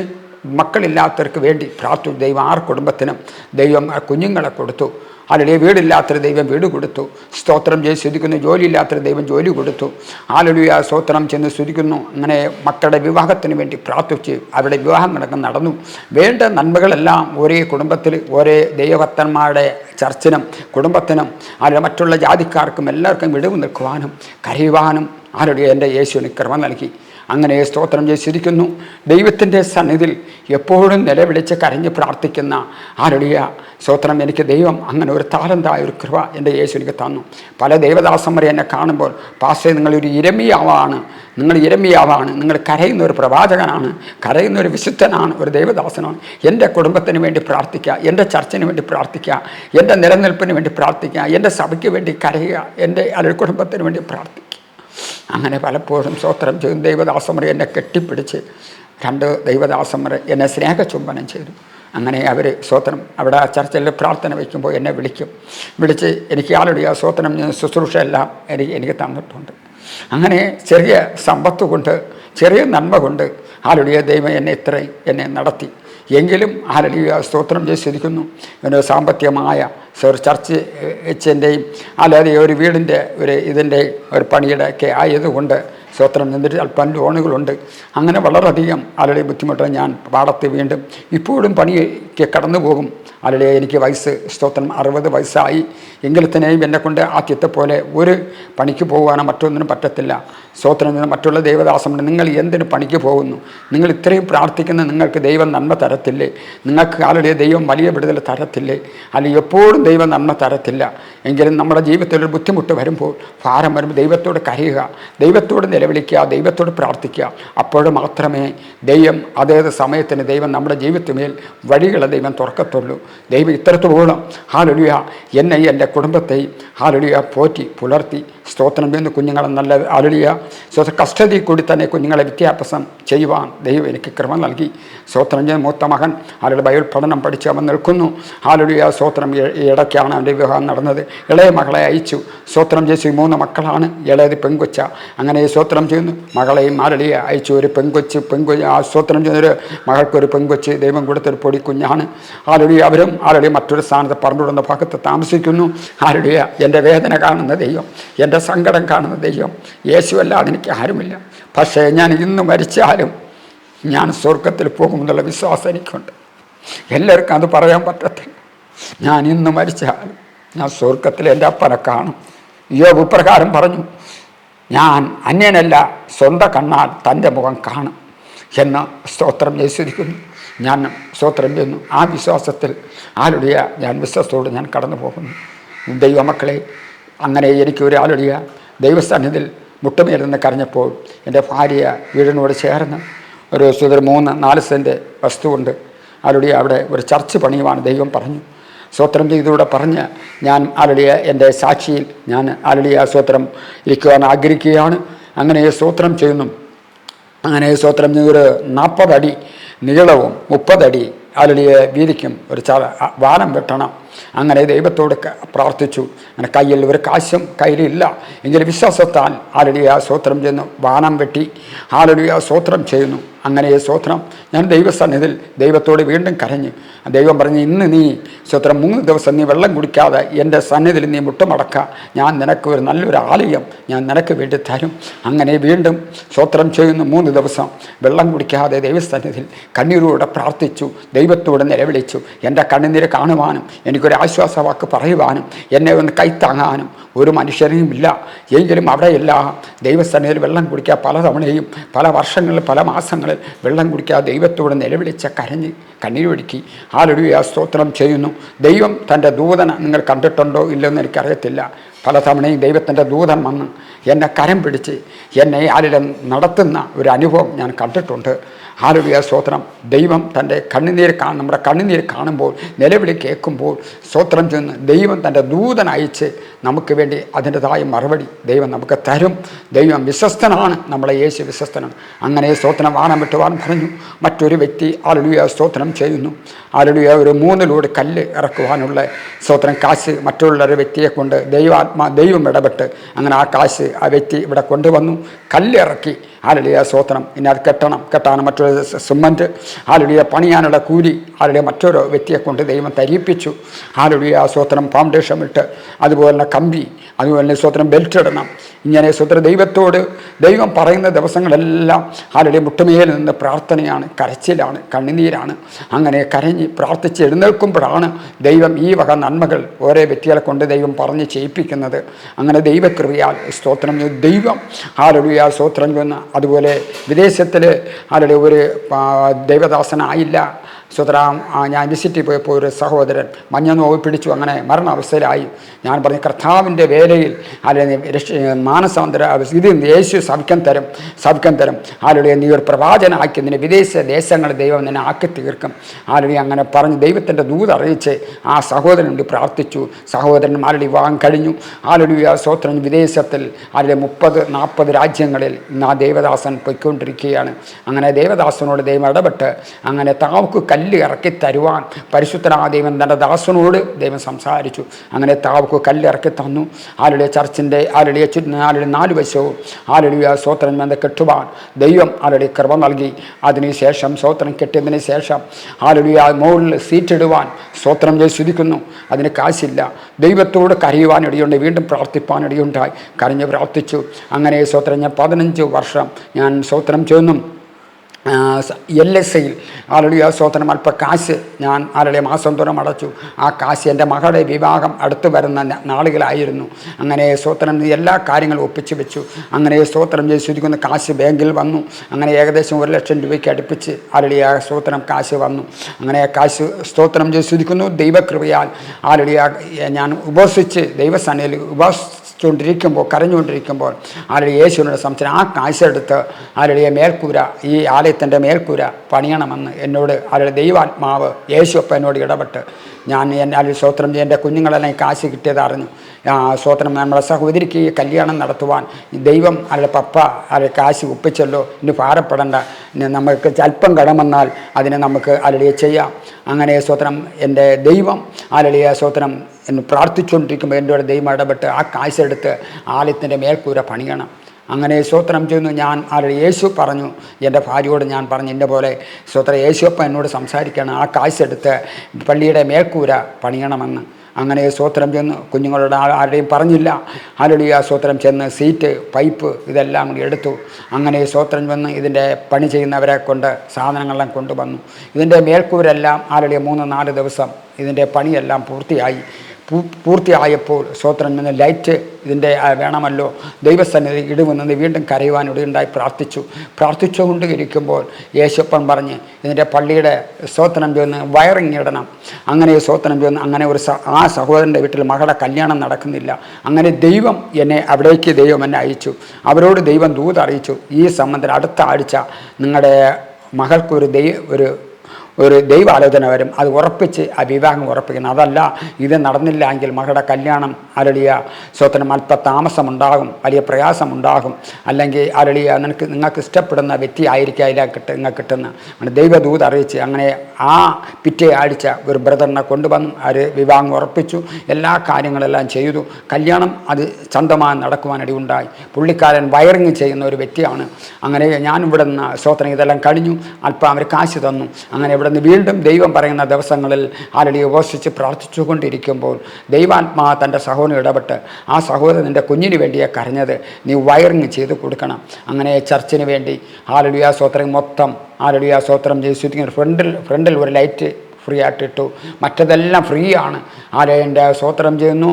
മക്കളില്ലാത്തവർക്ക് വേണ്ടി പ്രാർത്ഥിച്ചു. ദൈവം ആറ് കുടുംബത്തിനും ദൈവം കുഞ്ഞുങ്ങളെ കൊടുത്തു. ആളുടെ വീടില്ലാത്തൊരു ദൈവം വീട് കൊടുത്തു. സ്തോത്രം ചെയ്ത് സ്തുതിക്കുന്നു. ജോലിയില്ലാത്തൊരു ദൈവം ജോലി കൊടുത്തു. ആളുടെ ആ സ്തോത്രം ചെന്ന് സ്തുതിക്കുന്നു. അങ്ങനെ മക്കളുടെ വിവാഹത്തിന് വേണ്ടി പ്രാർത്ഥിച്ച് അവരുടെ വിവാഹങ്ങളൊക്കെ നടന്നു. വേണ്ട നന്മകളെല്ലാം ഒരേ കുടുംബത്തിൽ ഒരേ ദൈവഭക്തന്മാരുടെ ചർച്ചിനും കുടുംബത്തിനും ആരുടെ മറ്റുള്ള ജാതിക്കാർക്കും എല്ലാവർക്കും വിടവ് നിൽക്കുവാനും കരയുവാനും ആരുടെ എന്റെ യേശുവിന് ക്രമം നൽകി. അങ്ങനെ സ്തോത്രം ചെയ്തിരിക്കുന്നു ദൈവത്തിന്റെ സന്നിധിയിൽ എപ്പോഴും നിലവിളിച്ച് കരഞ്ഞ് പ്രാർത്ഥിക്കുന്ന ആരുടെയ? സ്തോത്രം എനിക്ക് ദൈവം അങ്ങനെ ഒരു താലന്തായ ഒരു കൃപ എന്റെ യേശു എനിക്ക് തന്നു. പല ദേവദാസന്മാരെ എന്നെ കാണുമ്പോൾ പാസ്റ്റേ നിങ്ങളൊരു ഇരമിയാവാണ്. നിങ്ങൾ ഇരമിയാവാണ്. നിങ്ങൾ കരയുന്ന ഒരു പ്രവാചകനാണ്. കരയുന്ന ഒരു വിശുദ്ധനാണ്. ഒരു ദൈവദാസനാണ്. എന്റെ കുടുംബത്തിന് വേണ്ടി പ്രാർത്ഥിക്കുക. എന്റെ ചർച്ചിന് വേണ്ടി പ്രാർത്ഥിക്കുക. എന്റെ നിലനിൽപ്പിന് വേണ്ടി പ്രാർത്ഥിക്കുക. എന്റെ സഭയ്ക്ക് വേണ്ടി കരയുക. എന്റെ അല്ല കുടുംബത്തിന് വേണ്ടി പ്രാർത്ഥിക്കുക. അങ്ങനെ പലപ്പോഴും സ്വോത്രം ചെയ്യും ദൈവദാസമറി എന്നെ കെട്ടിപ്പിടിച്ച് രണ്ട് ദൈവദാസന്മാർ എന്നെ സ്നേഹചുംബനം ചെയ്തു. അങ്ങനെ അവർ സ്വോത്രം അവിടെ ആ ചർച്ചയിൽ പ്രാർത്ഥന വയ്ക്കുമ്പോൾ എന്നെ വിളിക്കും. വിളിച്ച് എനിക്ക് ആളുടെ ആ സ്വോത്രം ശുശ്രൂഷ എല്ലാം എനിക്ക് എനിക്ക് തന്നിട്ടുണ്ട്. അങ്ങനെ ചെറിയ സമ്പത്ത് കൊണ്ട് ചെറിയ നന്മ കൊണ്ട് ആളുടെ ദൈവം എന്നെ ഇത്രയും എന്നെ നടത്തി. എങ്കിലും ആലലിയ സ്തോത്രം ചെയ്തിരിക്കുന്നു ഇവന് സാമ്പത്തികമായ ഒരു ചർച്ച് എച്ചിന്റെയും അല്ലാതെ ഒരു വീടിന്റെ ഒരു ഇതിന്റെ ഒരു പണിയുടെ ഒക്കെ ആയതുകൊണ്ട് സ്തോത്രം എന്നിട്ട് അല്പം ലോണുകളുണ്ട്. അങ്ങനെ വളരെയധികം ആളുടെ ബുദ്ധിമുട്ട് ഞാൻ പാടത്ത് വീണ്ടും ഇപ്പോഴും പണിക്ക് കടന്നു പോകും. ആളുടെ എനിക്ക് വയസ്സ് സ്തോത്രം അറുപത് വയസ്സായി. എങ്കിൽ തന്നെയും എന്നെക്കൊണ്ട് ആദ്യത്തെ പോലെ ഒരു പണിക്ക് പോകാനോ മറ്റൊന്നിനും പറ്റത്തില്ല. സ്തോത്രം മറ്റുള്ള ദൈവദാസമുണ്ട്. നിങ്ങൾ എന്തിന് പണിക്ക് പോകുന്നു? നിങ്ങൾ ഇത്രയും പ്രാർത്ഥിക്കുന്ന നിങ്ങൾക്ക് ദൈവം നന്മ തരത്തില്ലേ? നിങ്ങൾക്ക് ആളുടെ ദൈവം വലിയ വിടുതൽ തരത്തില്ലേ? അല്ലെങ്കിൽ എപ്പോഴും ദൈവം നന്മ തരത്തില്ല. എങ്കിലും നമ്മുടെ ജീവിതത്തിൽ ഒരു ബുദ്ധിമുട്ട് വരുമ്പോൾ ഭാരം വരുമ്പോൾ ദൈവത്തോട് കരയുക ദൈവത്തോട് നിലവിളിക്കുക ദൈവത്തോട് പ്രാർത്ഥിക്കുക. അപ്പോൾ മാത്രമേ ദൈവം അതേത് സമയത്തിന് ദൈവം നമ്മുടെ ജീവിതത്തിന്മേൽ വഴികളെ ദൈവം തുറക്കത്തുള്ളൂ. ദൈവം ഇത്തരത്തോളം ഹാലൊലിയ എന്നെ എന്റെ കുടുംബത്തെയും ഹാലൊലിയ പോറ്റി പുലർത്തി. സ്തോത്രം ചെയ്യുന്ന കുഞ്ഞുങ്ങളെ നല്ല ഹാലൊലിയ. സ്വത കസ്റ്റഡി കൂടി തന്നെ കുഞ്ഞുങ്ങളെ വിദ്യാഭ്യാസം ചെയ്യുവാൻ ദൈവം എനിക്ക് ക്രമം നൽകി. സ്തോത്രം ചെയ്യുന്ന മൂത്ത മകൻ ആളുടെ ബൈബിൾ പഠനം പഠിച്ച് അവൻ നിൽക്കുന്നു. ഹാലൊലിയ സ്തോത്രം ഇടയ്ക്കാണ് അവന്റെ വിവാഹം നടന്നത്. ഇളയ മകളെ അയച്ചു. സ്വോത്രം ചെയ്തു മൂന്ന് മക്കളാണ്. ഇളയത് പെങ്കൊച്ച. അങ്ങനെ സ്വോത്രം ചെയ്യുന്നു. മകളെയും മാരളിയെ അയച്ചു. ഒരു പെങ്കൊച്ച് പെങ്കൊച്ച് ആ സ്വോത്രം ചെയ്യുന്നൊരു മകൾക്കൊരു പെങ്കൊച്ച് ദൈവം കൊടുത്തൊരു പൊടി കുഞ്ഞാണ്. ആരുടെ അവരും ആരുടെ മറ്റൊരു സ്ഥാനത്ത് പറഞ്ഞുവിടുന്ന ഭാഗത്ത് താമസിക്കുന്നു. ആരുടെ എന്റെ വേദന കാണുന്ന ദൈവം എന്റെ സങ്കടം കാണുന്ന ദൈവം. യേശുവല്ലാതെ എനിക്ക് ആരുമില്ല. പക്ഷേ ഞാൻ ഇന്ന് മരിച്ചാലും ഞാൻ സ്വർഗത്തിൽ പോകുമെന്നുള്ള വിശ്വാസം എനിക്കുണ്ട്. എല്ലാവർക്കും അത് പറയാൻ പറ്റത്തില്ല. ഞാൻ ഇന്ന് മരിച്ചാലും ഞാൻ സ്വർഗത്തിൽ എന്റെ അപ്പനെ കാണും. യോബ് പ്രകാരം പറഞ്ഞു ഞാൻ അന്യനല്ല സ്വന്തം കണ്ണാൽ തന്റെ മുഖം കാണും എന്ന് സ്തോത്രം ജയിച്ചിരിക്കുന്നു. ഞാൻ സ്തോത്രം ചെയ്യുന്നു. ആ വിശ്വാസത്തിൽ ആലുടിയ ഞാൻ വിശ്വാസത്തോട് ഞാൻ കടന്നു പോകുന്നു. ദൈവമക്കളെ അങ്ങനെ എനിക്ക് ഒരാളുടിയ ദൈവസന്നിധിയിൽ മുട്ടുമേലെന്ന് കരഞ്ഞപ്പോൾ എന്റെ ഭാര്യ വീടിനോട് ചേർന്ന് ഒരു സുതർ മൂന്ന് നാല് സെന്റ് വസ്തുവുണ്ട്. ആരുടെ അവിടെ ഒരു ചർച്ച് പണിയുവാൻ ദൈവം പറഞ്ഞു. സ്വത്രം ചെയ്തൂടെ പറഞ്ഞ് ഞാൻ ആലുടിയ എന്റെ സാക്ഷിയിൽ ഞാൻ ആലുടിയ സ്വോത്രം ഇരിക്കുവാൻ ആഗ്രഹിക്കുകയാണ്. അങ്ങനെ സ്വോത്രം ചെയ്യുന്നു. അങ്ങനെ സ്വത്രം ഒരു നാൽപ്പതടി നീളവും മുപ്പതടി ആലുടിയ വീതിക്കും ഒരു ചാല വാനം വെട്ടണം. അങ്ങനെ ദൈവത്തോട് പ്രാർത്ഥിച്ചു. അങ്ങനെ കയ്യിൽ ഒരു കാശും കയ്യിലില്ല. എങ്കിലും വിശ്വാസത്താൽ ആലുടിയ സ്വോത്രം ചെയ്യുന്നു. വാനം വെട്ടി ആലുടിയ സ്വോത്രം ചെയ്യുന്നു. അങ്ങനെ സ്തോത്രം. ഞാൻ ദൈവസന്നിധിയിൽ ദൈവത്തോട് വീണ്ടും കരഞ്ഞു ദൈവം പറഞ്ഞ് ഇന്ന് നീ സ്തോത്രം മൂന്ന് ദിവസം നീ വെള്ളം കുടിക്കാതെ എന്റെ സന്നിധിയിൽ നീ മുട്ടുമടക്ക. ഞാൻ നിനക്ക് ഒരു നല്ലൊരു ആലയം ഞാൻ നിനക്ക് വേണ്ടി തരും. അങ്ങനെ വീണ്ടും സ്തോത്രം ചെയ്യുന്നു മൂന്ന് ദിവസം. വെള്ളം കുടിക്കാതെ ദൈവസന്നിധിയിൽ കണ്ണീരോടെ പ്രാർത്ഥിച്ചു ദൈവത്തോട് നിലവിളിച്ചു. എന്റെ കണ്ണുനീര് കാണുവാനും എനിക്കൊരു ആശ്വാസവാക്ക് പറയുവാനും എന്നെ ഒന്ന് കൈത്താങ്ങാനും ഒരു മനുഷ്യരെയും ഇല്ല. എങ്കിലും അവിടെയെല്ലാം ദൈവസന്നിധിയിൽ വെള്ളം കുടിക്കുക പല തവണയും പല വർഷങ്ങളിൽ പല മാസങ്ങളിൽ വെള്ളം കുടിക്കാതെ ദൈവത്തോട് നിലവിളിച്ച കരഞ്ഞ് കണ്ണീരൊഴുക്കി ആ സ്തോത്രം ചെയ്യുന്നു. ദൈവം തന്റെ ദൂതന നിങ്ങൾ കണ്ടിട്ടുണ്ടോ ഇല്ലെന്ന് എനിക്കറിയത്തില്ല. പല തവണയും ദൈവത്തിന്റെ ദൂതൻ വന്ന് എന്നെ കരം പിടിച്ച് എന്നെ ആലിലും നടത്തുന്ന ഒരു അനുഭവം ഞാൻ കണ്ടിട്ടുണ്ട്. ആലുടിയ സ്തോത്രം. ദൈവം തന്റെ കണ്ണുനീര് കാണും നമ്മുടെ കണ്ണുനീര് കാണുമ്പോൾ നിലവിളി കേൾക്കുമ്പോൾ സ്തോത്രം ചെന്ന് ദൈവം തന്റെ ദൂതൻ അയച്ച് നമുക്ക് വേണ്ടി അതിന്റെതായ മറുപടി ദൈവം നമുക്ക് തരും. ദൈവം വിശ്വസ്തനാണ് നമ്മളെ യേശു വിശ്വസ്തനാണ്. അങ്ങനെ സ്തോത്രം വാണം വിട്ടുവാൻ പറഞ്ഞു. മറ്റൊരു വ്യക്തി ആലുടിയ സ്തോത്രം ചെയ്യുന്നു. ആലുടിയ ഒരു മൂന്നിലൂടെ കല്ല് ഇറക്കുവാനുള്ള സ്തോത്രം കാശ് മറ്റുള്ള ഒരു വ്യക്തിയെ കൊണ്ട് ദൈവാത്മാ ദൈവം ഇടപെട്ട് അങ്ങനെ ആ കാശ് ആ വ്യക്തി ഇവിടെ കൊണ്ടുവന്നു. കല്ലിറക്കി ആലുടിയ സ്വോത്രം. ഇനി അത് കെട്ടണം. കെട്ടാൻ മറ്റൊരു സിമന്റ് ആലുടിയ പണിയാനുള്ള കൂലി. ആലുടിയ മറ്റൊരു വ്യക്തിയെ കൊണ്ട് ദൈവം തരിപ്പിച്ചു. ആലുടിയ സ്വോത്രം ഫൗണ്ടേഷൻ ഇട്ട്. അതുപോലെ തന്നെ കമ്പി. അതുപോലെ സ്തോത്രം ബെൽറ്റ് ഇടണം ഇങ്ങനെ സ്വത്ര ദൈവത്തോട് ദൈവം പറയുന്ന ദിവസങ്ങളെല്ലാം ആരുടെ മുട്ടുമേൽ നിന്ന് പ്രാർത്ഥനയാണ് കരച്ചിലാണ് കണ്ണുനീരാണ്. അങ്ങനെ കരഞ്ഞ് പ്രാർത്ഥിച്ച് എഴുന്നേൽക്കുമ്പോഴാണ് ദൈവം ഈ വക നന്മകൾ ഓരോ വ്യക്തികളെ കൊണ്ട് ദൈവം പറഞ്ഞ് ചെയ്യിപ്പിക്കുന്നത്. അങ്ങനെ ദൈവകൃപയാൽ സ്തോത്രം ദൈവം ആരുടെ സ്തോത്രം ചെന്ന് അതുപോലെ വിദേശത്തിൽ ആരുടെ ഒരു ദൈവദാസനായില്ല. സുതരാം ഞാൻ വിസിറ്റ് പോയപ്പോൾ ഒരു സഹോദരൻ മഞ്ഞ നോവ് പിടിച്ചു അങ്ങനെ മരണാവസ്ഥയിലായി. ഞാൻ പറഞ്ഞു കർത്താവിന്റെ വേലയിൽ അല്ലെങ്കിൽ രക്ഷ മാനസാന്തര ഇത് യേശു സഭിക്കം തരും സഭിക്കം തരും. ആരുടെ നീ ഒരു പ്രവാചനാക്കി നിന്നെ വിദേശ ദേശങ്ങൾ ദൈവം നിന്നെ ആക്കി തീർക്കും. ആരുടെ അങ്ങനെ പറഞ്ഞ് ദൈവത്തിന്റെ ദൂത് അറിയിച്ച് ആ സഹോദരൻ വേണ്ടി പ്രാർത്ഥിച്ചു. സഹോദരൻ ആരുടെ വിവാഹം കഴിഞ്ഞു. ആരുടെ സ്വത്ര വിദേശത്തിൽ ആരുടെ മുപ്പത് നാൽപ്പത് രാജ്യങ്ങളിൽ ഇന്ന് ആ ദേവദാസൻ പൊയ്ക്കൊണ്ടിരിക്കുകയാണ്. അങ്ങനെ ദേവദാസനോട് ദൈവം ഇടപെട്ട് അങ്ങനെ താവക്ക് കല്ല് കല്ല് ഇറക്കി തരുവാൻ പരിശുദ്ധനാ ദൈവം തന്റെ ദാസനോട് ദൈവം സംസാരിച്ചു. അങ്ങനെ താവക്ക് കല്ല് ഇറക്കി തന്നു. ആലുളിയ ചർച്ചിന്റെ ആലുളിയ ചുറ്റിന് ആലുടെ നാല് വശവും ആലുളിയ സ്വോത്രം എന്ന് കെട്ടുവാൻ ദൈവം ആലുടെ കൃപ നൽകി. അതിനുശേഷം സ്വോത്രം കെട്ടിയതിന് ശേഷം ആലുളിയ മുകളിൽ സീറ്റിടുവാൻ സ്വോത്രം ചെയ്ത് ശുദ്ധിക്കുന്നു. അതിന് കാശില്ല. ദൈവത്തോട് കരയുവാനിടയുണ്ട് വീണ്ടും പ്രാർത്ഥിപ്പാനിടയുണ്ടായി കരഞ്ഞ് പ്രാർത്ഥിച്ചു. അങ്ങനെ സ്വോത്രം ഞാൻ പതിനഞ്ച് വർഷം ഞാൻ സ്വോത്രം ചെയ്യുന്നു എൽ എസ് ഐയിൽ ആളുടെ ആ അല്പ കാശ് ഞാൻ ആളുടെ മാസം തോറും അടച്ചു. ആ കാശ് എന്റെ മകളുടെ വിവാഹം അടുത്തു വരുന്ന നാളുകളായിരുന്നു. അങ്ങനെ സ്വോത്രം എല്ലാ കാര്യങ്ങളും ഒപ്പിച്ച് വെച്ചു. അങ്ങനെ സ്വോത്രം ചെയ്ത് ശുദ്ധിക്കുന്ന കാശ് ബാങ്കിൽ വന്നു. അങ്ങനെ ഏകദേശം ഒരു ലക്ഷം രൂപയ്ക്ക് അടുപ്പിച്ച് ആളുടെ സ്വോത്രം കാശ് വന്നു. അങ്ങനെ കാശ് സ്തോത്രം ചെയ്ത് ശുദ്ധിക്കുന്നു ദൈവകൃപയാൽ ആളുടെ ഞാൻ ഉപസിച്ച് ദൈവസനയിൽ ഉപവസിച്ചുകൊണ്ടിരിക്കുമ്പോൾ കരഞ്ഞുകൊണ്ടിരിക്കുമ്പോൾ ആരുടെ യേശുവിനോട് സംസാരം ആ കാശെടുത്ത് ആരുടെ മേൽക്കൂര ഈ ആലയത്തിന്റെ മേൽക്കൂര പണിയണമെന്ന് എന്നോട് ആരുടെ ദൈവാത്മാവ് യേശു എന്നോട് ഇടപെട്ട് ഞാൻ എന്നാൽ സ്വോത്രം എന്റെ കുഞ്ഞുങ്ങളെല്ലാം ഈ കാശ് കിട്ടിയത് അറിഞ്ഞു സ്വോത്രം നമ്മളെ സഹോദരിക്ക് കല്യാണം നടത്തുവാൻ ദൈവം അല്ലെ പപ്പ അല്ലെ കാശ് ഒപ്പിച്ചല്ലോ. ഇനി ഭാരപ്പെടേണ്ട. നമുക്ക് അല്പം കടം വന്നാൽ അതിനെ നമുക്ക് അലളിയെ ചെയ്യാം. അങ്ങനെ സ്വോത്രം എന്റെ ദൈവം അലളിയ സ്വോത്രം എന്ന് പ്രാർത്ഥിച്ചുകൊണ്ടിരിക്കുമ്പോൾ എന്റെ ദൈവം ഇടപെട്ട് ആ കാശെടുത്ത് ആലയത്തിന്റെ മേൽക്കൂര പണിയണം. അങ്ങനെ സ്വോത്രം ചെയ്യുന്നു. ഞാൻ ആരുടെ യേശു പറഞ്ഞു. എന്റെ ഭാര്യയോട് ഞാൻ പറഞ്ഞു എന്റെ പോലെ സ്തോത്ര യേശുപ്പ എന്നോട് സംസാരിക്കണം ആ കാശെടുത്ത് പള്ളിയുടെ മേൽക്കൂര പണിയണമെന്ന്. അങ്ങനെ സ്വോത്രം ചെന്ന് കുഞ്ഞുങ്ങളോട് ആരുടെയും പറഞ്ഞില്ല. ആരുടെ ആ സ്വോത്രം ചെന്ന് സീറ്റ് പൈപ്പ് ഇതെല്ലാം കൂടി എടുത്തു. അങ്ങനെ സ്വോത്രം വന്ന് ഇതിന്റെ പണി ചെയ്യുന്നവരെ കൊണ്ട് സാധനങ്ങളെല്ലാം കൊണ്ടുവന്നു. ഇതിന്റെ മേൽക്കൂരെല്ലാം ആരുടെ മൂന്ന് നാല് ദിവസം ഇതിന്റെ പണിയെല്ലാം പൂർത്തിയായി. പൂർത്തിയായപ്പോൾ സ്വോത്രം എന്ന ലൈറ്റ് ഇതിന്റെ വേണമല്ലോ. ദൈവസന്നിധി ഇടുമെന്ന് വീണ്ടും കരയുവാനിടയുണ്ടായി പ്രാർത്ഥിച്ചു. പ്രാർത്ഥിച്ചുകൊണ്ട് ഇരിക്കുമ്പോൾ യേശപ്പൻ പറഞ്ഞ് ഇതിന്റെ പള്ളിയുടെ സ്വോത്രം ചെന്ന് വയറിങ് ഇടണം. അങ്ങനെ സ്വോത്രം ചെന്ന് അങ്ങനെ ഒരു ആ സഹോദരന്റെ വീട്ടിൽ മകളുടെ കല്യാണം നടക്കുന്നില്ല. അങ്ങനെ ദൈവം എന്നെ അവിടേക്ക് ദൈവം എന്നെ അയച്ചു. അവരോട് ദൈവം ദൂത് അറിയിച്ചു ഈ സംബന്ധം അടുത്ത ആഴ്ച നിങ്ങളുടെ മകൾക്കൊരു ദൈവ ഒരു ഒരു ദൈവാലോചന വരും. അത് ഉറപ്പിച്ച് ആ വിവാഹം ഉറപ്പിക്കണം. അതല്ല ഇത് നടന്നില്ല എങ്കിൽ മകളുടെ കല്യാണം അരളിയ സ്വത്തിന് അല്പ താമസമുണ്ടാകും വലിയ പ്രയാസമുണ്ടാകും. അല്ലെങ്കിൽ അരളിയ നിനക്ക് നിങ്ങൾക്ക് ഇഷ്ടപ്പെടുന്ന വ്യക്തി ആയിരിക്കും അതിലാ കിട്ട നിങ്ങൾക്ക് കിട്ടുന്ന. ദൈവദൂത് അറിയിച്ച് അങ്ങനെ ആ പിറ്റേ ആഴ്ച ഒരു ബ്രദറിനെ കൊണ്ടുവന്നു. അവർ വിവാഹം ഉറപ്പിച്ചു. എല്ലാ കാര്യങ്ങളെല്ലാം ചെയ്തു. കല്യാണം അത് സ്വന്തമായി നടക്കുവാനിടയുണ്ടായി പുള്ളിക്കാരൻ വയറിങ് ചെയ്യുന്ന ഒരു വ്യക്തിയാണ്. അങ്ങനെ ഞാൻ ഇവിടെ നിന്ന് സ്വോത്രം ഇതെല്ലാം കഴിഞ്ഞു. അല്പം അവർ കാശ് തന്നു. അങ്ങനെ ഇവിടെ നിന്ന് വീണ്ടും ദൈവം പറയുന്ന ദിവസങ്ങളിൽ ആലടി ഉപസിച്ച് പ്രാർത്ഥിച്ചുകൊണ്ടിരിക്കുമ്പോൾ ദൈവാത്മാ തന്റെ സഹോദരൻ ഇടപെട്ട് ആ സഹോദരൻ നിന്റെ കുഞ്ഞിന് വേണ്ടിയാണ് കരഞ്ഞത്. നീ വയറിങ് ചെയ്ത് കൊടുക്കണം. അങ്ങനെ ചർച്ചിന് വേണ്ടി ആലടിയ സ്വോത്രം മൊത്തം ആലടിയ സ്വോത്രം ജയിച്ചു. ഫ്രണ്ടിൽ ഫ്രണ്ടിൽ ഒരു ലൈറ്റ് ഫ്രീ ആയിട്ട് ഇട്ടു. മറ്റതെല്ലാം ഫ്രീ ആണ്. ആലയന്റെ സ്വോത്രം ചെയ്യുന്നു.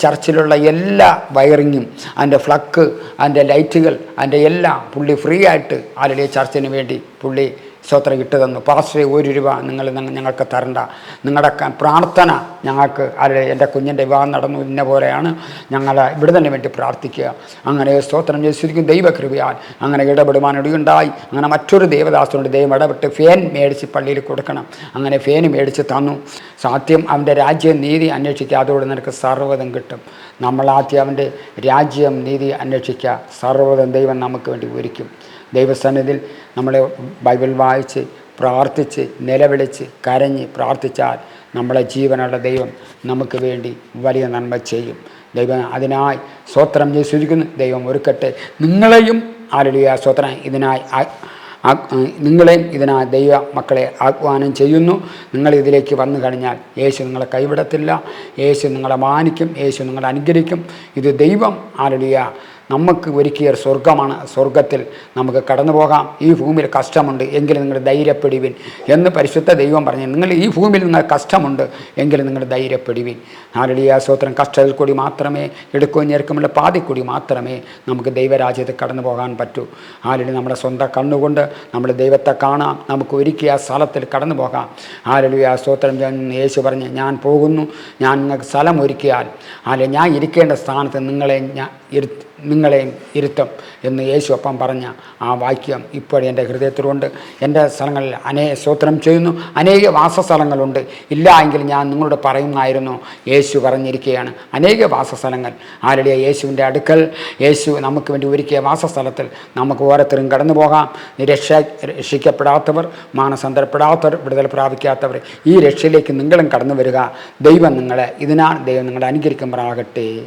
ചർച്ചിലുള്ള എല്ലാ വയറിങ്ങും അതിന്റെ ഫ്ലക്ക് അതിന്റെ ലൈറ്റുകൾ അതിന്റെ എല്ലാം പുള്ളി ഫ്രീ ആയിട്ട് ആലടിയ ചർച്ചിന് വേണ്ടി പുള്ളി സ്വോത്രം ഇട്ട് തന്നു പാസ്റ്ററെ ഒരു രൂപ നിങ്ങൾ ഞങ്ങ- ഞങ്ങൾക്ക് തരണ്ട. നിങ്ങളുടെ പ്രാർത്ഥന ഞങ്ങൾക്ക് അല്ലെ എന്റെ കുഞ്ഞിന്റെ വിവാഹം നടന്നു ഇന്ന പോലെയാണ്. ഞങ്ങൾ ഇവിടെ തന്നെ വേണ്ടി പ്രാർത്ഥിക്കുക. അങ്ങനെ സ്തോത്രം ചെയ്തിരിക്കും ദൈവകൃപയാൽ അങ്ങനെ ഇടപെടുവാനിടയുണ്ടായി അങ്ങനെ മറ്റൊരു ദേവദാസനോട് ദൈവം ഇടപെട്ട് ഫേൻ മേടിച്ച് പള്ളിയിൽ കൊടുക്കണം. അങ്ങനെ ഫേൻ മേടിച്ച് തന്നു. സത്യം അവന്റെ രാജ്യം നീതി അന്വേഷിക്കുക. അതോടെ നിനക്ക് സർവതം കിട്ടും. നമ്മളാദ്യം അവന്റെ രാജ്യം നീതി അന്വേഷിക്കുക. സർവതം ദൈവം നമുക്ക് വേണ്ടി ഒരുക്കും. ദൈവസന്നിധിയിൽ നമ്മൾ ബൈബിൾ വായിച്ച് പ്രാർത്ഥിച്ച് നിലവിളിച്ച് കരഞ്ഞ് പ്രാർത്ഥിച്ചാൽ നമ്മളെ ജീവനുള്ള ദൈവം നമുക്ക് വേണ്ടി വലിയ നന്മ ചെയ്യും. ദൈവം അതിനായി സ്വോത്രം ചെയ്ത് ദൈവം ഒരുക്കട്ടെ. നിങ്ങളെയും ആരുടെയ സ്വോത്രം ഇതിനായി നിങ്ങളെയും ഇതിനായി ദൈവ മക്കളെ ആഹ്വാനം ചെയ്യുന്നു. നിങ്ങൾ ഇതിലേക്ക് വന്നു കഴിഞ്ഞാൽ യേശു നിങ്ങളെ കൈവിടത്തില്ല. യേശു നിങ്ങളെ മാനിക്കും. യേശു നിങ്ങളെ അനുഗ്രഹിക്കും. ഇത് ദൈവം ആരുടെയ നമുക്ക് ഒരുക്കിയ ഒരു സ്വർഗമാണ് സ്വർഗത്തിൽ നമുക്ക് കടന്നു പോകാം. ഈ ഭൂമിയിൽ കഷ്ടമുണ്ട്. എങ്കിലും നിങ്ങൾ ധൈര്യപ്പെടുവിൻ എന്ന് പരിശുദ്ധ ദൈവം പറഞ്ഞു. നിങ്ങൾ ഈ ഭൂമിയിൽ നിങ്ങൾ കഷ്ടമുണ്ട്. എങ്കിലും നിങ്ങൾ ധൈര്യപ്പെടുവിൻ. നാലടി സ്വത്രം കഷ്ടത്തിൽ കൂടി മാത്രമേ എടുക്കുകയും ഞെരുക്കമുള്ള പാതി കൂടി മാത്രമേ നമുക്ക് ദൈവരാജ്യത്തിൽ കടന്നു പോകാൻ പറ്റൂ. ആരുടെ നമ്മുടെ സ്വന്തം കണ്ണുകൊണ്ട് നമ്മൾ ദൈവത്തെ കാണാം. നമുക്ക് ഒരുക്കിയ സ്ഥലത്തിൽ കടന്നു പോകാം. ആരുടെ ആസൂത്രം ഞാൻ യേശു പറഞ്ഞ് ഞാൻ പോകുന്നു. ഞാൻ നിങ്ങൾക്ക് സ്ഥലം ഒരുക്കിയാൽ. അല്ലെ ഞാൻ ഇരിക്കേണ്ട സ്ഥാനത്ത് നിങ്ങളെ ഞാൻ നിങ്ങളെയും ഇരുത്തും എന്ന് യേശു അപ്പം പറഞ്ഞ ആ വാക്യം ഇപ്പോഴും എന്റെ ഹൃദയത്തിലുണ്ട്. എന്റെ സ്ഥലങ്ങളിൽ അനേ സ്തോത്രം ചെയ്യുന്നു. അനേക വാസസ്ഥലങ്ങളുണ്ട്. ഇല്ല എങ്കിൽ ഞാൻ നിങ്ങളോട് പറയുമായിരുന്നു. യേശു പറഞ്ഞിരിക്കുകയാണ്. അനേക വാസസ്ഥലങ്ങൾ. ആരുടെ യേശുവിന്റെ അടുക്കൽ. യേശു നമുക്ക് വേണ്ടി ഒരുക്കിയ വാസസ്ഥലത്തിൽ നമുക്ക് ഓരോരുത്തരും കടന്നു പോകാം. രക്ഷ രക്ഷിക്കപ്പെടാത്തവർ മാനസാന്തരപ്പെടാത്തവർ വിടുതൽ പ്രാപിക്കാത്തവർ ഈ രക്ഷയിലേക്ക് നിങ്ങളും കടന്നു വരിക. ദൈവം നിങ്ങളെ ഇതിനാൽ ദൈവം നിങ്ങളെ അനുകരിക്കുമ്പോഴാകട്ടെ